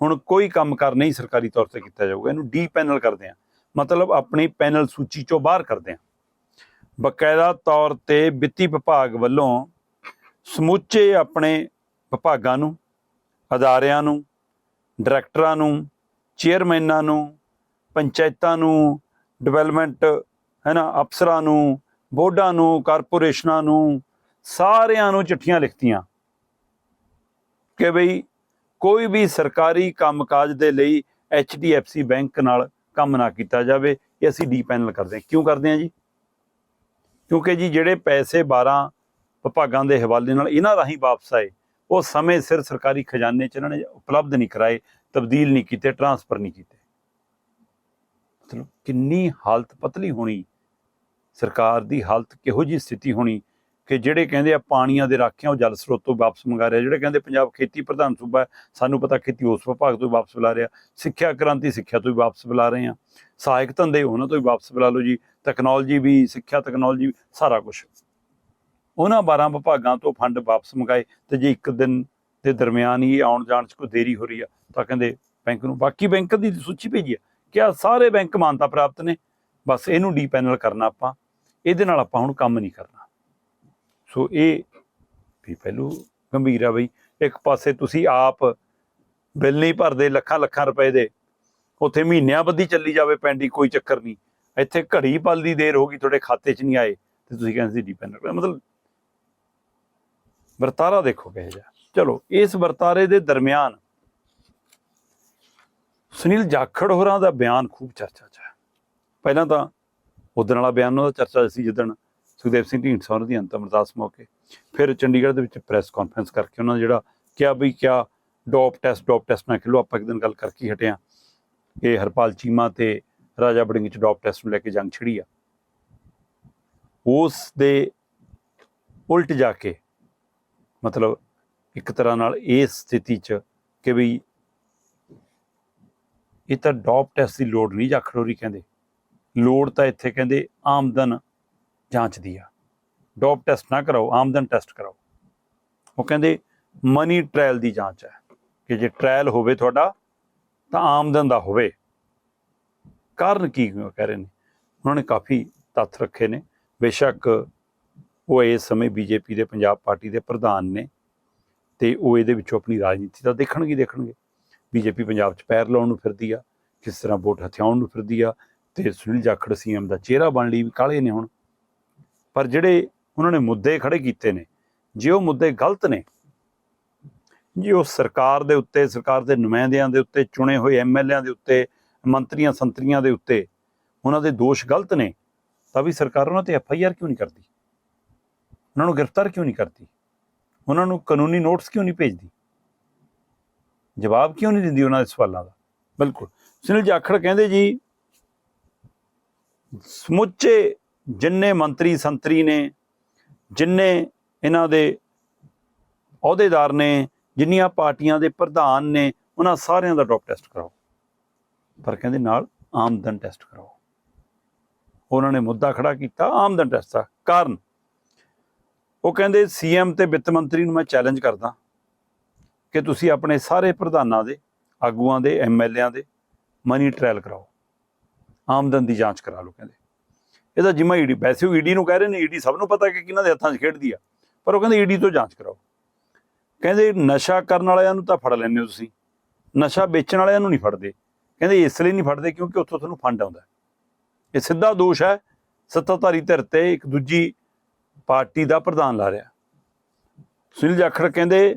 ਹੁਣ ਕੋਈ ਕੰਮ ਕਰ ਨਹੀਂ ਸਰਕਾਰੀ ਤੌਰ ਤੇ ਕੀਤਾ ਜਾਊਗਾ। ਇਹਨੂੰ ਡੀ ਪੈਨਲ ਕਰਦੇ ਆ ਮਤਲਬ ਆਪਣੀ ਪੈਨਲ ਸੂਚੀ ਚੋਂ ਬਾਹਰ ਕਰਦੇ ਆ ਬਕਾਇਦਾ ਤੌਰ ਤੇ ਵਿੱਤੀ ਵਿਭਾਗ ਵੱਲੋਂ ਸਮੁੱਚੇ ਆਪਣੇ ਵਿਭਾਗਾਂ ਨੂੰ, ਅਦਾਰਿਆਂ ਨੂੰ, ਡਾਇਰੈਕਟਰਾਂ ਨੂੰ, ਚੇਅਰਮੈਨਾਂ ਨੂੰ, ਪੰਚਾਇਤਾਂ ਨੂੰ, ਡਿਵੈਲਪਮੈਂਟ ਹੈ ਨਾ, ਅਫਸਰਾਂ ਨੂੰ, ਬੋਰਡਾਂ ਨੂੰ, ਕਾਰਪੋਰੇਸ਼ਨਾਂ ਨੂੰ ਸਾਰਿਆਂ ਨੂੰ ਚਿੱਠੀਆਂ ਲਿਖਤੀਆਂ ਕਿ ਬਈ ਕੋਈ ਵੀ ਸਰਕਾਰੀ ਕੰਮਕਾਜ ਦੇ ਲਈ HDFC ਬੈਂਕ ਨਾਲ ਕੰਮ ਨਾ ਕੀਤਾ ਜਾਵੇ, ਇਹ ਅਸੀਂ ਡੀ ਪੈਨਲ ਕਰਦੇ ਹਾਂ। ਕਿਉਂ ਕਰਦੇ ਹਾਂ ਜੀ? ਕਿਉਂਕਿ ਜੀ ਜਿਹੜੇ ਪੈਸੇ 12 ਵਿਭਾਗਾਂ ਦੇ ਹਵਾਲੇ ਨਾਲ ਇਹਨਾਂ ਰਾਹੀਂ ਵਾਪਸ ਆਏ, ਉਹ ਸਮੇਂ ਸਿਰ ਸਰਕਾਰੀ ਖਜ਼ਾਨੇ 'ਚ ਇਹਨਾਂ ਨੇ ਉਪਲਬਧ ਨਹੀਂ ਕਰਾਏ, ਤਬਦੀਲ ਨਹੀਂ ਕੀਤੇ, ਟ੍ਰਾਂਸਫਰ ਨਹੀਂ ਕੀਤੇ। ਮਤਲਬ ਕਿੰਨੀ ਹਾਲਤ ਪਤਲੀ ਹੋਣੀ, ਸਰਕਾਰ ਦੀ ਹਾਲਤ ਕਿਹੋ ਜੀ ਸਥਿਤੀ ਹੋਣੀ ਕਿ ਜਿਹੜੇ ਕਹਿੰਦੇ ਆ ਪਾਣੀਆਂ ਦੇ ਰਾਖਿਆਂ ਉਹ ਜਲ ਸਰੋਤ ਤੋਂ ਵਾਪਸ ਮੰਗਾ ਰਿਹਾ, ਜਿਹੜੇ ਕਹਿੰਦੇ ਪੰਜਾਬ ਖੇਤੀ ਪ੍ਰਧਾਨ ਸੂਬਾ ਹੈ, ਸਾਨੂੰ ਪਤਾ ਖੇਤੀ ਉਸ ਵਿਭਾਗ ਤੋਂ ਹੀ ਵਾਪਸ ਬੁਲਾ ਰਿਹਾ, ਸਿੱਖਿਆ ਕ੍ਰਾਂਤੀ ਸਿੱਖਿਆ ਤੋਂ ਹੀ ਵਾਪਸ ਬੁਲਾ ਰਹੇ ਆ ਸਹਾਇਕ ਧੰਦੇ ਉਹਨਾਂ ਤੋਂ ਹੀ ਵਾਪਸ ਬੁਲਾ ਲਓ ਜੀ ਟੈਕਨੋਲੋਜੀ ਵੀ, ਸਿੱਖਿਆ ਟੈਕਨੋਲੋਜੀ ਸਾਰਾ ਕੁਝ ਉਹਨਾਂ 12 ਵਿਭਾਗਾਂ ਤੋਂ ਫੰਡ ਵਾਪਸ ਮੰਗਾਏ ਤੇ ਜੇ ਇੱਕ ਦਿਨ ਦੇ ਦਰਮਿਆਨ ਹੀ ਆਉਣ ਜਾਣ 'ਚ ਕੋਈ ਦੇਰੀ ਹੋ ਰਹੀ ਆ, ਤਾਂ ਕਹਿੰਦੇ ਬੈਂਕ ਨੂੰ, ਬਾਕੀ ਬੈਂਕ ਦੀ ਸੂਚੀ ਭੇਜੀ ਆ, ਕਿ ਸਾਰੇ ਬੈਂਕ ਮਾਨਤਾ ਪ੍ਰਾਪਤ ਨੇ, ਬਸ ਇਹਨੂੰ ਡੀਪੈਨਲ ਕਰਨਾ ਆਪਾਂ, ਇਹਦੇ ਨਾਲ ਆਪਾਂ ਹੁਣ ਕੰਮ ਨਹੀਂ ਕਰਨਾ। ਸੋ ਇਹ ਵੀ ਪਹਿਲੂ ਗੰਭੀਰ ਆ ਬਈ। ਇੱਕ ਪਾਸੇ ਤੁਸੀਂ ਆਪ ਬਿੱਲ ਨਹੀਂ ਭਰਦੇ, ਲੱਖਾਂ ਲੱਖਾਂ ਰੁਪਏ ਦੇ। ਉੱਥੇ ਮਹੀਨਿਆਂ ਬੱਧੀ ਚੱਲੀ ਜਾਵੇ ਪੈਂਡੀ ਕੋਈ ਚੱਕਰ ਨਹੀਂ। ਇੱਥੇ ਘੜੀ ਪਲ ਦੀ ਦੇਰ ਹੋ ਗਈ, ਤੁਹਾਡੇ ਖਾਤੇ 'ਚ ਨਹੀਂ ਆਏ ਤੇ ਤੁਸੀਂ ਕਹਿੰਦੇ ਸੀ ਡੀ ਪੈਨਲ ਮਤਲਬ ਵਰਤਾਰਾ ਦੇਖੋ ਕਿਹੋ ਜਿਹਾ। ਚਲੋ, ਇਸ ਵਰਤਾਰੇ ਦੇ ਦਰਮਿਆਨ ਸੁਨੀਲ ਜਾਖੜ ਹੋਰਾਂ ਦਾ ਬਿਆਨ ਖੂਬ ਚਰਚਾ 'ਚ ਹੈ। ਪਹਿਲਾਂ ਤਾਂ ਉਦੋਂ ਵਾਲਾ ਬਿਆਨ ਉਹਦਾ ਚਰਚਾ ਸੀ ਜਿੱਦਣ ਸੁਖਦੇਵ ਸਿੰਘ ਢੀਂਡਸਾ ਉਹਨਾਂ ਦੀ ਅੰਤਮ ਅਰਦਾਸ ਮੌਕੇ। ਫਿਰ ਚੰਡੀਗੜ੍ਹ ਦੇ ਵਿੱਚ ਪ੍ਰੈਸ ਕਾਨਫਰੰਸ ਕਰਕੇ ਉਹਨਾਂ ਨੇ ਜਿਹੜਾ ਕਿਹਾ ਵੀ ਕਿਆ ਡੋਪ ਟੈਸਟ ਡੋਪ ਟੈਸਟ ਨਾ ਕਿਹਾ ਲਓ ਆਪਾਂ ਇੱਕ ਦਿਨ ਗੱਲ ਕਰਕੇ ਹਟਿਆ ਇਹ ਹਰਪਾਲ ਚੀਮਾ ਤੇ ਰਾਜਾ ਬੜਿੰਗ ਚ ਡੋਪ ਟੈਸਟ ਨੂੰ ਲੈ ਕੇ ਜੰਗ ਛਿੜੀ ਆ। ਉਸ ਦੇ ਉਲਟ ਜਾ ਕੇ ਮਤਲਬ ਇੱਕ ਤਰ੍ਹਾਂ ਨਾਲ ਇਸ ਸਥਿਤੀ 'ਚ ਕਿ ਵੀ ਇਹ ਤਾਂ ਡੋਪ ਟੈਸਟ ਦੀ ਲੋੜ ਨਹੀਂ ਜਾਖੜੋਰੀ ਕਹਿੰਦੇ। ਲੋੜ ਤਾਂ ਇੱਥੇ ਕਹਿੰਦੇ ਆਮਦਨ ਜਾਂਚ ਦੀ ਆ। ਡੋਪ ਟੈਸਟ ਨਾ ਕਰਾਓ ਆਮਦਨ ਟੈਸਟ ਕਰਾਓ। ਉਹ ਕਹਿੰਦੇ, ਮਨੀ ਟ੍ਰਾਇਲ ਦੀ ਜਾਂਚ ਹੈ ਕਿ ਜੇ ਟ੍ਰਾਇਲ ਹੋਵੇ ਤੁਹਾਡਾ, ਤਾਂ ਆਮਦਨ ਦਾ ਹੋਵੇ। ਕਾਰਨ ਕੀ ਕਹਿ ਰਹੇ ਨੇ? ਉਹਨਾਂ ਨੇ ਕਾਫੀ ਤੱਥ ਰੱਖੇ ਨੇ। ਬੇਸ਼ੱਕ ਉਹ ਇਸ ਸਮੇਂ ਬੀਜੇਪੀ ਦੇ, ਪੰਜਾਬ ਪਾਰਟੀ ਦੇ ਪ੍ਰਧਾਨ ਨੇ ਤੇ ਉਹ ਇਹਦੇ ਵਿੱਚੋਂ ਆਪਣੀ ਰਾਜਨੀਤੀ ਤਾਂ ਦੇਖਣਗੇ ਹੀ ਦੇਖਣਗੇ। ਬੀਜੇਪੀ ਪੰਜਾਬ 'ਚ ਪੈਰ ਲਾਉਣ ਨੂੰ ਫਿਰਦੀ ਆ, ਕਿਸ ਤਰ੍ਹਾਂ ਵੋਟ ਹਥਿਆਉਣ ਨੂੰ ਫਿਰਦੀ ਆ ਤੇ ਸੁਨੀਲ ਜਾਖੜ ਸੀਐਮ ਦਾ ਚਿਹਰਾ ਬਣ ਲਈ ਵੀ ਕਾਲੇ ਨੇ ਹੁਣ। ਪਰ ਜਿਹੜੇ ਉਹਨਾਂ ਨੇ ਮੁੱਦੇ ਖੜੇ ਕੀਤੇ ਨੇ, ਜੇ ਉਹ ਮੁੱਦੇ ਗਲਤ ਨੇ, ਜੇ ਉਹ ਸਰਕਾਰ ਦੇ ਉੱਤੇ, ਸਰਕਾਰ ਦੇ ਨੁਮਾਇੰਦਿਆਂ ਦੇ ਉੱਤੇ ਚੁਣੇ ਹੋਏ ਐਮਐਲਏਆਂ ਦੇ ਉੱਤੇ, ਮੰਤਰੀਆਂ, ਸੰਤਰੀਆਂ ਦੇ ਉੱਤੇ ਉਹਨਾਂ ਦੇ ਦੋਸ਼ ਗਲਤ ਨੇ, ਤਾਂ ਵੀ ਸਰਕਾਰ ਉਹਨਾਂ ਤੇ ਐਫਆਈਆਰ ਕਿਉਂ ਨਹੀਂ ਕਰਦੀ? ਉਹਨਾਂ ਨੂੰ ਗ੍ਰਿਫਤਾਰ ਕਿਉਂ ਨਹੀਂ ਕਰਦੀ? ਉਹਨਾਂ ਨੂੰ ਕਾਨੂੰਨੀ ਨੋਟਿਸ ਕਿਉਂ ਨਹੀਂ ਭੇਜਦੀ? ਜਵਾਬ ਕਿਉਂ ਨਹੀਂ ਦਿੰਦੀ ਉਹਨਾਂ ਦੇ ਸਵਾਲਾਂ ਦਾ? ਬਿਲਕੁਲ। ਸੁਨੀਲ ਜਾਖੜ ਕਹਿੰਦੇ ਜੀ, ਸਮੁੱਚੇ ਜਿੰਨੇ ਮੰਤਰੀ ਸੰਤਰੀ ਨੇ, ਜਿੰਨੇ ਇਹਨਾਂ ਦੇ ਅਹੁਦੇਦਾਰ ਨੇ, ਜਿੰਨੀਆਂ ਪਾਰਟੀਆਂ ਦੇ ਪ੍ਰਧਾਨ ਨੇ, ਉਹਨਾਂ ਸਾਰਿਆਂ ਦਾ ਡੋਪ ਟੈਸਟ ਕਰਾਓ। ਪਰ ਕਹਿੰਦੇ ਨਾਲ ਆਮਦਨ ਟੈਸਟ ਕਰਾਓ। ਉਹਨਾਂ ਨੇ ਮੁੱਦਾ ਖੜਾ ਕੀਤਾ ਆਮਦਨ ਟੈਸਟ ਦਾ ਕਾਰਨ। ਉਹ ਕਹਿੰਦੇ ਸੀਐਮ ਤੇ ਵਿੱਤ ਮੰਤਰੀ ਨੂੰ ਮੈਂ ਚੈਲੰਜ ਕਰਦਾ ਕਿ ਤੁਸੀਂ ਆਪਣੇ ਸਾਰੇ ਪ੍ਰਧਾਨਾਂ ਦੇ, ਆਗੂਆਂ ਦੇ ਐਮਐਲਏਆਂ ਦੇ ਮਨੀ ਟ੍ਰਾਇਲ ਕਰਾਓ। ਆਮਦਨ ਦੀ ਜਾਂਚ ਕਰਾ ਲਓ, ਕਹਿੰਦੇ। ਇਹਦਾ ਜਿਮਾ ਈਡੀ, ਵੈਸੇ ਉਹ ਈਡੀ ਨੂੰ ਕਹਿ ਰਹੇ ਨੇ, ਈਡੀ ਸਭ ਨੂੰ ਪਤਾ ਕਿ ਕਿਹਨਾਂ ਦੇ ਹੱਥਾਂ 'ਚ ਖੇਡਦੀ ਆ, ਪਰ ਉਹ ਕਹਿੰਦੇ ਈਡੀ ਤੋਂ ਜਾਂਚ ਕਰਾਓ। ਕਹਿੰਦੇ ਨਸ਼ਾ ਕਰਨ ਵਾਲਿਆਂ ਨੂੰ ਤਾਂ ਫੜ ਲੈਂਦੇ ਹੋ ਤੁਸੀਂ, ਨਸ਼ਾ ਵੇਚਣ ਵਾਲਿਆਂ ਨੂੰ ਨਹੀਂ ਫੜਦੇ, ਕਹਿੰਦੇ ਇਸ ਲਈ ਨਹੀਂ ਫੜਦੇ ਕਿਉਂਕਿ ਉੱਥੋਂ ਤੁਹਾਨੂੰ ਫੰਡ ਆਉਂਦਾ ਇਹ ਸਿੱਧਾ ਦੋਸ਼ ਹੈ, ਸੱਤਾਧਾਰੀ ਧਿਰ ਤੇ ਇੱਕ ਦੂਜੀ ਪਾਰਟੀ ਦਾ ਪ੍ਰਧਾਨ ਲਾ ਰਿਹਾ। ਸੁਨੀਲ ਜਾਖੜ ਕਹਿੰਦੇ,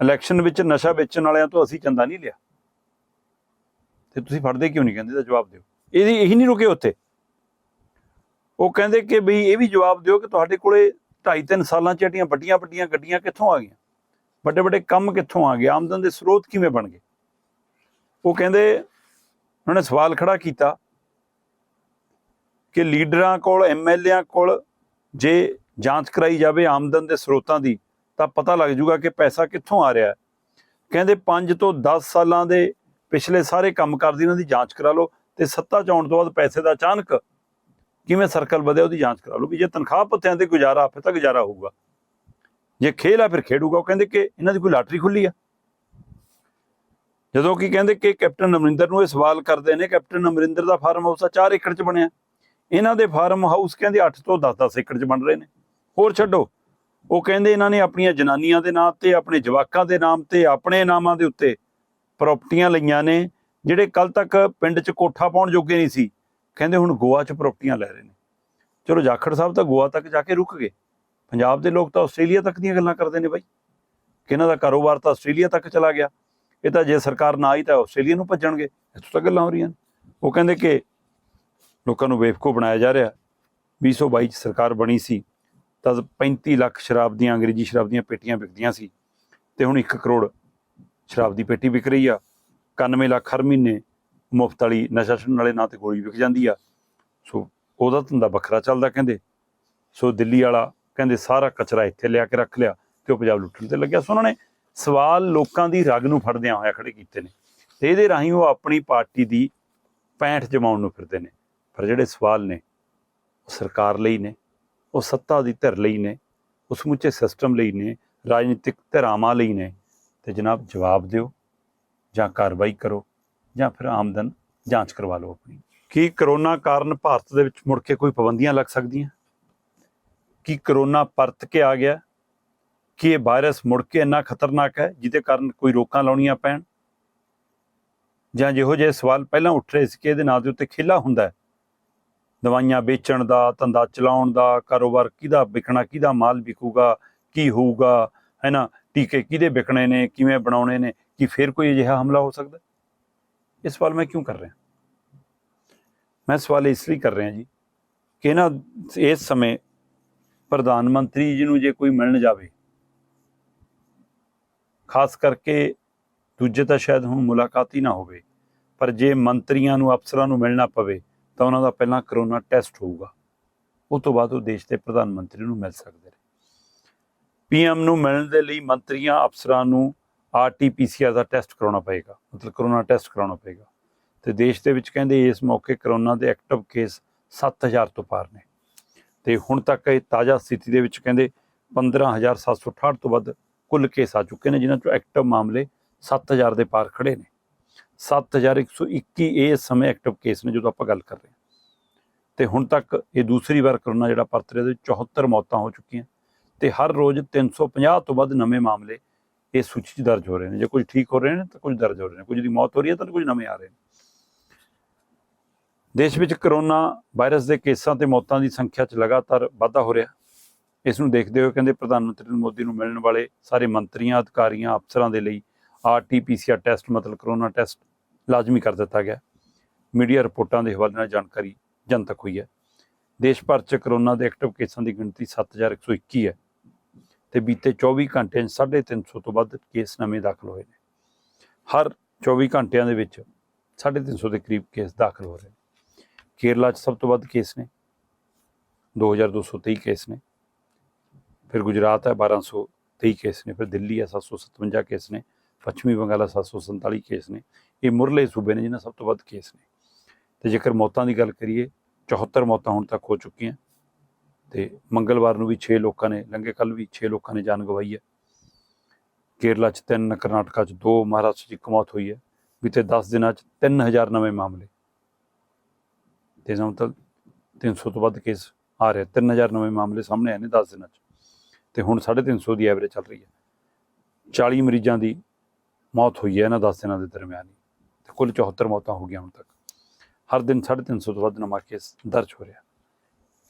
ਇਲੈਕਸ਼ਨ ਵਿੱਚ ਨਸ਼ਾ ਵੇਚਣ ਵਾਲਿਆਂ ਤੋਂ ਅਸੀਂ ਚੰਦਾ ਨਹੀਂ ਲਿਆ। ਤੇ ਤੁਸੀਂ ਫੜਦੇ ਕਿਉਂ ਨਹੀਂ? ਕਹਿੰਦੇ ਦਾ ਜਵਾਬ ਦਿਓ। ਇਹਦੀ ਇਹੀ ਨਹੀਂ ਰੁਕੇ ਉੱਥੇ। ਉਹ ਕਹਿੰਦੇ ਕਿ ਬਈ ਇਹ ਵੀ ਜਵਾਬ ਦਿਓ ਕਿ ਤੁਹਾਡੇ ਕੋਲੇ 2.5-3 ਸਾਲਾਂ ਚ ਜਿਹੜੀਆਂ ਵੱਡੀਆਂ ਵੱਡੀਆਂ ਗੱਡੀਆਂ ਕਿੱਥੋਂ ਆ ਗਈਆਂ? ਵੱਡੇ ਵੱਡੇ ਕੰਮ ਕਿੱਥੋਂ ਆ ਗਏ? ਆਮਦਨ ਦੇ ਸਰੋਤ ਕਿਵੇਂ ਬਣ ਗਏ? ਉਹ ਕਹਿੰਦੇ ਉਹਨਾਂ ਨੇ ਸਵਾਲ ਖੜਾ ਕੀਤਾ ਕਿ ਲੀਡਰਾਂ ਕੋਲ ਐਮਐਲਏਆਂ ਕੋਲ ਜੇ ਜਾਂਚ ਕਰਾਈ ਜਾਵੇ ਆਮਦਨ ਦੇ ਸਰੋਤਾਂ ਦੀ, ਤਾਂ ਪਤਾ ਲੱਗ ਜੂਗਾ ਕਿ ਪੈਸਾ ਕਿੱਥੋਂ ਆ ਰਿਹਾ ਹੈ। ਕਹਿੰਦੇ 5 ਤੋਂ 10 ਸਾਲਾਂ ਦੇ ਪਿਛਲੇ ਸਾਰੇ ਕੰਮ ਕਰਦੀ ਇਹਨਾਂ ਦੀ ਜਾਂਚ ਕਰਾ ਲਓ ਤੇ ਸੱਤਾ ਚ ਆਉਣ ਤੋਂ ਬਾਅਦ ਪੈਸੇ ਦਾ ਅਚਾਨਕ ਕਿਵੇਂ ਸਰਕਲ ਵਧਿਆ ਉਹਦੀ ਜਾਂਚ ਕਰਾ ਲਓ ਵੀ ਜੇ ਤਨਖਾਹ ਪੱਤਿਆਂ ਤੇ ਗੁਜ਼ਾਰਾ ਫਿਰ ਤਾਂ ਗੁਜ਼ਾਰਾ ਹੋਊਗਾ। ਜੇ ਖੇਲ ਆ, ਫਿਰ ਖੇਡੂਗਾ। ਉਹ ਕਹਿੰਦੇ ਕਿ ਇਹਨਾਂ ਦੀ ਕੋਈ ਲਾਟਰੀ ਖੁੱਲੀ ਆ। ਜਦੋਂ ਕਿ ਕਹਿੰਦੇ ਕਿ ਕੈਪਟਨ ਅਮਰਿੰਦਰ ਨੂੰ ਇਹ ਸਵਾਲ ਕਰਦੇ ਨੇ, ਕੈਪਟਨ ਅਮਰਿੰਦਰ ਦਾ ਫਾਰਮ ਹਾਊਸ ਆ 4 ਏਕੜ ਚ ਬਣਿਆ। ਇਹਨਾਂ ਦੇ ਫਾਰਮ ਹਾਊਸ ਕਹਿੰਦੇ 8 ਤੋਂ 10-10 ਏਕੜ ਚ ਬਣ ਰਹੇ ਨੇ। ਹੋਰ ਛੱਡੋ, ਉਹ ਕਹਿੰਦੇ ਇਹਨਾਂ ਨੇ ਆਪਣੀਆਂ ਜਨਾਨੀਆਂ ਦੇ ਨਾਮ ਤੇ, ਆਪਣੇ ਜਵਾਕਾਂ ਦੇ ਨਾਮ ਤੇ, ਆਪਣੇ ਨਾਮਾਂ ਦੇ ਉੱਤੇ ਪ੍ਰਾਪਰਟੀਆਂ ਲਈਆਂ ਨੇ, ਜਿਹੜੇ ਕੱਲ ਤੱਕ ਪਿੰਡ 'ਚ ਕੋਠਾ ਪਾਉਣ ਜੋਗੇ ਨਹੀਂ ਸੀ। ਕਹਿੰਦੇ ਹੁਣ ਗੋਆ 'ਚ ਪ੍ਰਾਪਰਟੀਆਂ ਲੈ ਰਹੇ ਨੇ। ਚਲੋ ਜਾਖੜ ਸਾਹਿਬ ਤਾਂ ਗੋਆ ਤੱਕ ਜਾ ਕੇ ਰੁਕ ਗਏ। ਪੰਜਾਬ ਦੇ ਲੋਕ ਤਾਂ ਆਸਟ੍ਰੇਲੀਆ ਤੱਕ ਦੀਆਂ ਗੱਲਾਂ ਕਰਦੇ ਨੇ ਬਾਈ। ਕਿ ਇਹਨਾਂ ਦਾ ਕਾਰੋਬਾਰ ਤਾਂ ਆਸਟ੍ਰੇਲੀਆ ਤੱਕ ਚਲਾ ਗਿਆ। ਇਹ ਤਾਂ ਜੇ ਸਰਕਾਰ ਨਾ ਆਈ ਤਾਂ ਆਸਟ੍ਰੇਲੀਆ ਨੂੰ ਭੱਜਣਗੇ। ਇੱਥੋਂ ਤੱਕ ਗੱਲਾਂ ਹੋ ਰਹੀਆਂ ਨੇ। ਉਹ ਕਹਿੰਦੇ ਕਿ ਲੋਕਾਂ ਨੂੰ ਬੇਵਕੂਫ ਬਣਾਇਆ ਜਾ ਰਿਹਾ। 2022 ਚ ਸਰਕਾਰ ਬਣੀ ਸੀ। ਤਾਂ 35 ਲੱਖ ਸ਼ਰਾਬ ਦੀਆਂ, ਅੰਗਰੇਜ਼ੀ ਸ਼ਰਾਬ ਦੀਆਂ ਪੇਟੀਆਂ ਵਿਕਦੀਆਂ ਸੀ। ਤੇ ਹੁਣ 1 ਕਰੋੜ ਸ਼ਰਾਬ ਦੀ ਪੇਟੀ ਵਿਕ ਰਹੀ ਆ। 91 ਲੱਖ ਹਰ ਮਹੀਨੇ ਮੁਫਤ ਵਾਲੀ ਨਸ਼ਾ ਛੱਡਣ ਵਾਲੇ ਨਾਂ ਤੇ ਗੋਲੀ ਵਿਕ ਜਾਂਦੀ ਆ। ਸੋ ਉਹਦਾ ਧੰਦਾ ਵੱਖਰਾ ਚੱਲਦਾ ਕਹਿੰਦੇ। ਸੋ ਦਿੱਲੀ ਵਾਲਾ ਕਹਿੰਦੇ ਸਾਰਾ ਕਚਰਾ ਇੱਥੇ ਲਿਆ ਕੇ ਰੱਖ ਲਿਆ ਤੇ ਉਹ ਪੰਜਾਬ ਲੁੱਟਣ ਤੇ ਲੱਗਿਆ। ਸੋ ਉਹਨਾਂ ਨੇ ਸਵਾਲ ਲੋਕਾਂ ਦੀ ਰਗ ਨੂੰ ਫੜਦਿਆਂ ਹੋਇਆ ਖੜੇ ਕੀਤੇ ਨੇ। ਤੇ ਇਹਦੇ ਰਾਹੀਂ ਉਹ ਆਪਣੀ ਪਾਰਟੀ ਦੀ ਪੈਂਠ ਜਮਾਉਣ ਨੂੰ ਫਿਰਦੇ ਨੇ। ਪਰ ਜਿਹੜੇ ਸਵਾਲ ਨੇ, ਉਹ ਸਰਕਾਰ ਲਈ ਨੇ, ਉਹ ਸੱਤਾ ਦੀ ਧਿਰ ਲਈ ਨੇ ਉਹ ਸਮੁੱਚੇ ਸਿਸਟਮ ਲਈ ਨੇ, ਰਾਜਨੀਤਿਕ ਧਰਾਵਾਂ ਲਈ ਨੇ। ਤੇ ਜਨਾਬ ਜਵਾਬ ਦਿਓ ਜਾਂ ਕਾਰਵਾਈ ਕਰੋ। ਜਾਂ ਫਿਰ ਆਮਦਨ ਜਾਂਚ ਕਰਵਾ ਲਓ ਆਪਣੀ। ਕੀ ਕਰੋਨਾ ਕਾਰਨ ਭਾਰਤ ਦੇ ਵਿੱਚ ਮੁੜ ਕੇ ਕੋਈ ਪਾਬੰਦੀਆਂ ਲੱਗ ਸਕਦੀਆਂ? ਕੀ ਕਰੋਨਾ ਪਰਤ ਕੇ ਆ ਗਿਆ? ਕੀ ਇਹ ਵਾਇਰਸ ਮੁੜ ਕੇ ਇੰਨਾ ਖਤਰਨਾਕ ਹੈ ਜਿਹਦੇ ਕਾਰਨ ਕੋਈ ਰੋਕਾਂ ਲਾਉਣੀਆਂ ਪੈਣ? ਜਾਂ ਜਿਹੋ ਜਿਹੇ ਸਵਾਲ ਪਹਿਲਾਂ ਉੱਠ ਰਹੇ ਸੀ ਕਿ ਇਹਦੇ ਨਾਂ ਦੇ ਉੱਤੇ ਖੇਲਾ ਹੁੰਦਾ ਹੈ? ਦਵਾਈਆਂ ਵੇਚਣ ਦਾ, ਧੰਦਾ ਚਲਾਉਣ ਦਾ, ਕਾਰੋਬਾਰ ਕਿਹਦਾ ਵਿਕਣਾ, ਕਿਹਦਾ ਮਾਲ ਵਿਕੂਗਾ, ਕੀ ਹੋਊਗਾ ਹੈਨਾ ਟੀਕੇ ਕਿਹਦੇ ਵਿਕਣੇ ਨੇ, ਕਿਵੇਂ ਬਣਾਉਣੇ ਨੇ, ਕੀ ਫਿਰ ਕੋਈ ਅਜਿਹਾ ਹਮਲਾ ਹੋ ਸਕਦਾ? ਇਹ ਸਵਾਲ ਮੈਂ ਕਿਉਂ ਕਰ ਰਿਹਾ? ਮੈਂ ਸਵਾਲ ਇਸ ਲਈ ਕਰ ਰਿਹਾ ਜੀ ਕਿ ਨਾ ਇਸ ਸਮੇਂ ਪ੍ਰਧਾਨ ਮੰਤਰੀ ਜੀ ਨੂੰ ਜੇ ਕੋਈ ਮਿਲਣ ਜਾਵੇ, ਖਾਸ ਕਰਕੇ ਦੂਜੇ ਤਾਂ ਸ਼ਾਇਦ ਹੁਣ ਮੁਲਾਕਾਤ ਹੀ ਨਾ ਹੋਵੇ, ਪਰ ਜੇ ਮੰਤਰੀਆਂ ਨੂੰ, ਅਫਸਰਾਂ ਨੂੰ ਮਿਲਣਾ ਪਵੇ, ਤਾਂ ਉਹਨਾਂ ਦਾ ਪਹਿਲਾਂ ਕਰੋਨਾ ਟੈਸਟ ਹੋਊਗਾ। ਉਸ ਤੋਂ ਬਾਅਦ ਉਹ ਦੇਸ਼ ਦੇ ਪ੍ਰਧਾਨ ਮੰਤਰੀ ਨੂੰ ਮਿਲ ਸਕਦੇ ਨੇ। ਪੀਐਮ ਨੂੰ ਮਿਲਣ ਦੇ ਲਈ ਮੰਤਰੀਆਂ, ਅਫਸਰਾਂ ਨੂੰ ਆਰਟੀਪੀਸੀਆਰ ਦਾ ਟੈਸਟ ਕਰਾਉਣਾ ਪਏਗਾ, ਮਤਲਬ ਕਰੋਨਾ ਟੈਸਟ ਕਰਾਉਣਾ ਪਏਗਾ। ਤੇ ਦੇਸ਼ ਦੇ ਵਿੱਚ ਕਹਿੰਦੇ ਇਸ ਮੌਕੇ ਕਰੋਨਾ ਦੇ ਐਕਟਿਵ ਕੇਸ 7000 ਤੋਂ ਪਾਰ ਨੇ। ਤੇ ਹੁਣ ਤੱਕ ਇਹ ਤਾਜ਼ਾ ਸਥਿਤੀ ਦੇ ਵਿੱਚ ਕਹਿੰਦੇ 15768 ਤੋਂ ਵੱਧ ਕੁੱਲ ਕੇਸ ਆ ਚੁੱਕੇ ਨੇ, ਜਿਨ੍ਹਾਂ ਚੋਂ ਐਕਟਿਵ ਮਾਮਲੇ 7000 ਦੇ ਪਾਰ ਖੜੇ ਨੇ। 7121 ਇਹ ਸਮੇਂ ਐਕਟਿਵ ਕੇਸ ਨੇ, ਜਦੋਂ ਆਪਾਂ ਗੱਲ ਕਰ ਰਹੇ ਹਾਂ। ਤੇ ਹੁਣ ਤੱਕ ਇਹ ਦੂਸਰੀ ਵਾਰ ਕਰੋਨਾ ਜਿਹੜਾ ਪਰਤ ਰਿਹਾ ਦੇ 74 ਮੌਤਾਂ ਹੋ ਚੁੱਕੀਆਂ। ਤੇ ਹਰ ਰੋਜ਼ 350 ਤੋਂ ਵੱਧ ਨਵੇਂ ਮਾਮਲੇ ਇਹ ਸੂਚੀ 'ਚ ਦਰਜ ਹੋ ਰਹੇ ਨੇ। ਜੇ ਕੁਝ ਠੀਕ ਹੋ ਰਹੇ ਨੇ ਤਾਂ ਕੁਝ ਦਰਜ ਹੋ ਰਹੇ ਨੇ। ਕੁਝ ਦੀ ਮੌਤ ਹੋ ਰਹੀ ਹੈ ਤਾਂ ਕੁਝ ਨਵੇਂ ਆ ਰਹੇ ਨੇ। ਦੇਸ਼ ਵਿੱਚ ਕਰੋਨਾ ਵਾਇਰਸ ਦੇ ਕੇਸਾਂ ਤੇ ਮੌਤਾਂ ਦੀ ਸੰਖਿਆ 'ਚ ਲਗਾਤਾਰ ਵਾਧਾ ਹੋ ਰਿਹਾ। ਇਸ ਨੂੰ ਦੇਖਦੇ ਹੋਏ ਕਹਿੰਦੇ ਪ੍ਰਧਾਨ ਮੰਤਰੀ ਮੋਦੀ ਨੂੰ ਮਿਲਣ ਵਾਲੇ ਸਾਰੇ ਮੰਤਰੀਆਂ, ਅਧਿਕਾਰੀਆਂ, ਅਫਸਰਾਂ ਦੇ ਲਈ ਆਰਟੀਪੀਸੀਆਰ ਟੈਸਟ, ਮਤਲਬ ਕਰੋਨਾ ਟੈਸਟ ਲਾਜ਼ਮੀ ਕਰ ਦਿੱਤਾ ਗਿਆ। ਮੀਡੀਆ ਰਿਪੋਰਟਾਂ ਦੇ ਹਵਾਲੇ ਨਾਲ ਜਾਣਕਾਰੀ ਜਨਤਕ ਹੋਈ ਹੈ। ਦੇਸ਼ ਭਰ 'ਚ ਕਰੋਨਾ ਦੇ ਐਕਟਿਵ ਕੇਸਾਂ ਦੀ ਗਿਣਤੀ 7121 ਹੈ। ਤੇ ਬੀਤੇ 24 ਘੰਟਿਆਂ 'ਚ 350 ਤੋਂ ਵੱਧ ਕੇਸ ਨਵੇਂ ਦਾਖਲ ਹੋਏ ਨੇ। ਹਰ 24 ਘੰਟਿਆਂ ਦੇ ਵਿੱਚ 350 ਦੇ ਕਰੀਬ ਕੇਸ ਦਾਖਲ ਹੋ ਰਹੇ ਨੇ। ਕੇਰਲਾ 'ਚ ਸਭ ਤੋਂ ਵੱਧ ਕੇਸ ਨੇ। 2223 ਕੇਸ ਨੇ। ਫਿਰ ਗੁਜਰਾਤ ਹੈ 1223 ਕੇਸ ਨੇ। ਫਿਰ ਦਿੱਲੀ ਹੈ 757 ਕੇਸ ਨੇ। ਪੱਛਮੀ ਬੰਗਾਲ ਹੈ 747 ਕੇਸ ਨੇ। ਇਹ ਮੁਰਲੇ ਸੂਬੇ ਨੇ ਜਿਨ੍ਹਾਂ ਸਭ ਤੋਂ ਵੱਧ ਕੇਸ ਨੇ। ਤੇ ਜੇਕਰ ਮੌਤਾਂ ਦੀ ਗੱਲ ਕਰੀਏ 74 ਮੌਤਾਂ ਹੁਣ ਤੱਕ ਹੋ ਚੁੱਕੀਆਂ। ਤੇ ਮੰਗਲਵਾਰ ਨੂੰ ਵੀ 6 ਲੋਕਾਂ ਨੇ, ਲੰਘੇ ਕੱਲ ਵੀ 6 ਲੋਕਾਂ ਨੇ ਜਾਨ ਗਵਾਈ ਹੈ। ਕੇਰਲਾ 'ਚ 3 ਕਰਨਾਟਕਾ 'ਚ 2 ਮਹਾਰਾਸ਼ਟਰ 'ਚ ਇੱਕ ਮੌਤ ਹੋਈ ਹੈ। ਬੀਤੇ 10 ਦਿਨਾਂ 'ਚ 3000 ਨਵੇਂ ਮਾਮਲੇ। ਤੇ ਇਹਦਾ ਮਤਲਬ 300 ਤੋਂ ਵੱਧ ਕੇਸ ਆ ਰਹੇ 3000 ਨਵੇਂ ਮਾਮਲੇ ਸਾਹਮਣੇ ਆਏ ਨੇ 10 ਦਿਨਾਂ 'ਚ। ਤੇ ਹੁਣ 350 ਦੀ ਐਵਰੇਜ ਚੱਲ ਰਹੀ ਹੈ। 40 ਮਰੀਜ਼ਾਂ ਦੀ ਮੌਤ ਹੋਈ ਹੈ ਇਹਨਾਂ 10 ਦਿਨਾਂ ਦੇ ਦਰਮਿਆਨ ਹੀ। ਤੇ ਕੁੱਲ 74 ਮੌਤਾਂ ਹੋ ਗਈਆਂ ਹੁਣ ਤੱਕ। ਹਰ ਦਿਨ 350 ਤੋਂ ਵੱਧ ਨਵਾਂ ਕੇਸ ਦਰਜ ਹੋ ਰਿਹਾ।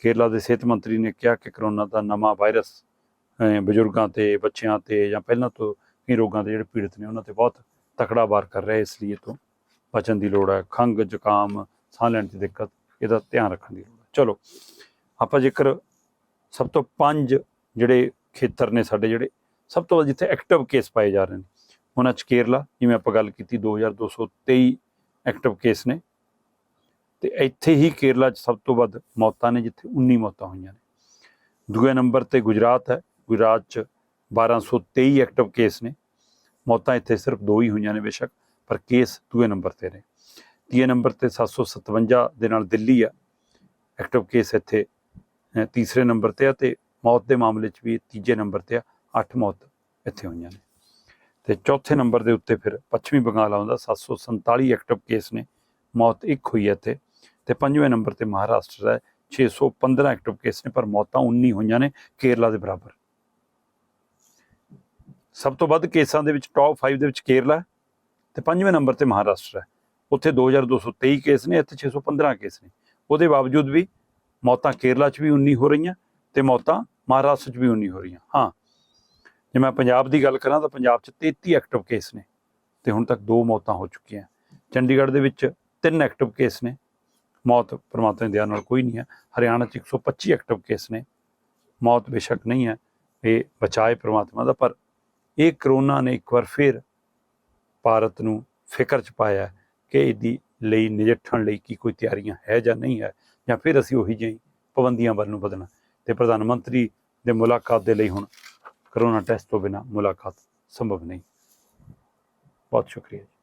ਕੇਰਲਾ ਦੇ ਸਿਹਤ ਮੰਤਰੀ ਨੇ ਕਿਹਾ ਕਿ ਕਰੋਨਾ ਦਾ ਨਵਾਂ ਵਾਇਰਸ ਬਜ਼ੁਰਗਾਂ ਤੇ ਬੱਚਿਆਂ ਤੇ ਜਾਂ ਪਹਿਲਾਂ ਤੋਂ ਕਈ ਰੋਗਾਂ ਦੇ ਜਿਹੜੇ ਪੀੜਤ ਨੇ ਉਹਨਾਂ ਤੇ ਬਹੁਤ ਤਕੜਾ ਵਾਰ ਕਰ ਰਿਹਾ ਹੈ, ਇਸ ਲਈ ਇਹ ਤੋਂ ਬਚਣ ਦੀ ਲੋੜ ਹੈ। ਖੰਘ ਜ਼ੁਕਾਮ ਸਾਹ ਲੈਣ ਦੀ ਦਿੱਕਤ ਇਹਦਾ ਧਿਆਨ ਰੱਖਣ ਦੀ ਲੋੜ ਹੈ। ਚਲੋ ਆਪਾਂ ਜੇਕਰ ਸਭ ਤੋਂ ਪੰਜ ਜਿਹੜੇ ਖੇਤਰ ਨੇ ਸਾਡੇ ਜਿਹੜੇ ਸਭ ਤੋਂ ਵੱਧ ਜਿੱਥੇ ਐਕਟਿਵ ਕੇਸ ਪਾਏ ਜਾ ਰਹੇ ਨੇ ਉਹਨਾਂ 'ਚ ਕੇਰਲਾ ਜਿਵੇਂ ਆਪਾਂ ਗੱਲ ਕੀਤੀ 2223 ਐਕਟਿਵ ਕੇਸ ਨੇ। ਤੇ ਇੱਥੇ ਹੀ ਕੇਰਲਾ 'ਚ ਸਭ ਤੋਂ ਵੱਧ ਮੌਤਾਂ ਨੇ, ਜਿੱਥੇ 19 ਮੌਤਾਂ ਹੋਈਆਂ ਨੇ। ਦੂਜੇ ਨੰਬਰ ਤੇ ਗੁਜਰਾਤ ਹੈ। ਗੁਜਰਾਤ 'ਚ 1223 ਐਕਟਿਵ ਕੇਸ ਨੇ। ਮੌਤਾਂ ਇੱਥੇ ਸਿਰਫ ਦੋ ਹੀ ਹੋਈਆਂ ਨੇ ਬੇਸ਼ੱਕ, ਪਰ ਕੇਸ ਦੂਏ ਨੰਬਰ ਤੇ ਨੇ। ਤੀਏ ਨੰਬਰ ਤੇ 757 ਦੇ ਨਾਲ ਦਿੱਲੀ ਆ। ਐਕਟਿਵ ਕੇਸ ਇੱਥੇ ਤੀਸਰੇ ਨੰਬਰ ਤੇ ਆ ਤੇ ਮੌਤ ਦੇ ਮਾਮਲੇ 'ਚ ਵੀ ਤੀਜੇ ਨੰਬਰ ਤੇ ਆ। 8 ਮੌਤ ਇੱਥੇ ਹੋਈਆਂ ਨੇ। ਤੇ ਚੌਥੇ ਨੰਬਰ ਦੇ ਉੱਤੇ ਫਿਰ ਪੱਛਮੀ ਬੰਗਾਲ ਆਉਂਦਾ। 747 ਐਕਟਿਵ ਕੇਸ ਨੇ। ਮੌਤ ਇੱਕ ਹੋਈ ਹੈ ਇੱਥੇ। ਤੇ ਪੰਜਵੇਂ ਨੰਬਰ ਤੇ ਮਹਾਰਾਸ਼ਟਰ ਹੈ 615 ਐਕਟਿਵ ਕੇਸ ਨੇ, ਪਰ ਮੌਤਾਂ 19 ਹੋਈਆਂ ਨੇ ਕੇਰਲਾ ਦੇ ਬਰਾਬਰ। ਸਭ ਤੋਂ ਵੱਧ ਕੇਸਾਂ ਦੇ ਵਿੱਚ ਟੌਪ 5 ਦੇ ਵਿੱਚ ਕੇਰਲਾ ਹੈ ਤੇ ਪੰਜਵੇਂ ਨੰਬਰ ਤੇ ਮਹਾਰਾਸ਼ਟਰ ਹੈ। ਉੱਥੇ 2223 ਕੇਸ ਨੇ, ਇੱਥੇ 615 ਕੇਸ ਨੇ। ਉਹਦੇ ਬਾਵਜੂਦ ਵੀ ਮੌਤਾਂ ਕੇਰਲਾ 'ਚ ਵੀ 19 ਹੋ ਰਹੀਆਂ ਤੇ ਮੌਤਾਂ ਮਹਾਰਾਸ਼ਟਰ 'ਚ ਵੀ 19 ਹੋ ਰਹੀਆਂ। ਹਾਂ, ਜੇ ਮੈਂ ਪੰਜਾਬ ਦੀ ਗੱਲ ਕਰਾਂ ਤਾਂ ਪੰਜਾਬ 'ਚ 33 ਐਕਟਿਵ ਕੇਸ ਨੇ ਤੇ ਹੁਣ ਤੱਕ ਦੋ ਮੌਤਾਂ ਹੋ ਚੁੱਕੀਆਂ। ਚੰਡੀਗੜ੍ਹ ਦੇ ਵਿੱਚ ਤਿੰਨ ਐਕਟਿਵ ਕੇਸ ਨੇ ਮੌਤ ਪਰਮਾਤਮਾ ਦੀ ਦਇਆ ਨਾਲ ਕੋਈ ਨਹੀਂ ਹੈ। ਹਰਿਆਣਾ 'ਚ 125 ਐਕਟਿਵ ਕੇਸ ਨੇ। ਮੌਤ ਬੇਸ਼ੱਕ ਨਹੀਂ ਹੈ, ਇਹ ਬਚਾਏ ਪਰਮਾਤਮਾ ਦਾ, ਪਰ ਇਹ ਕਰੋਨਾ ਨੇ ਇੱਕ ਵਾਰ ਫਿਰ ਭਾਰਤ ਨੂੰ ਫਿਕਰ 'ਚ ਪਾਇਆ ਕਿ ਇਹਦੀ ਲਈ ਨਜਿੱਠਣ ਲਈ ਕੀ ਕੋਈ ਤਿਆਰੀਆਂ ਹੈ ਜਾਂ ਨਹੀਂ ਹੈ, ਜਾਂ ਫਿਰ ਅਸੀਂ ਉਹੀ ਜਿਹੀ ਪਾਬੰਦੀਆਂ ਵੱਲ ਨੂੰ ਵਧਣਾ। ਤੇ ਪ੍ਰਧਾਨ ਮੰਤਰੀ ਦੇ ਮੁਲਾਕਾਤ ਦੇ ਲਈ ਹੁਣ ਕਰੋਨਾ ਟੈਸਟ ਤੋਂ ਬਿਨਾ ਮੁਲਾਕਾਤ ਸੰਭਵ ਨਹੀਂ। ਬਹੁਤ ਸ਼ੁਕਰੀਆ ਜੀ।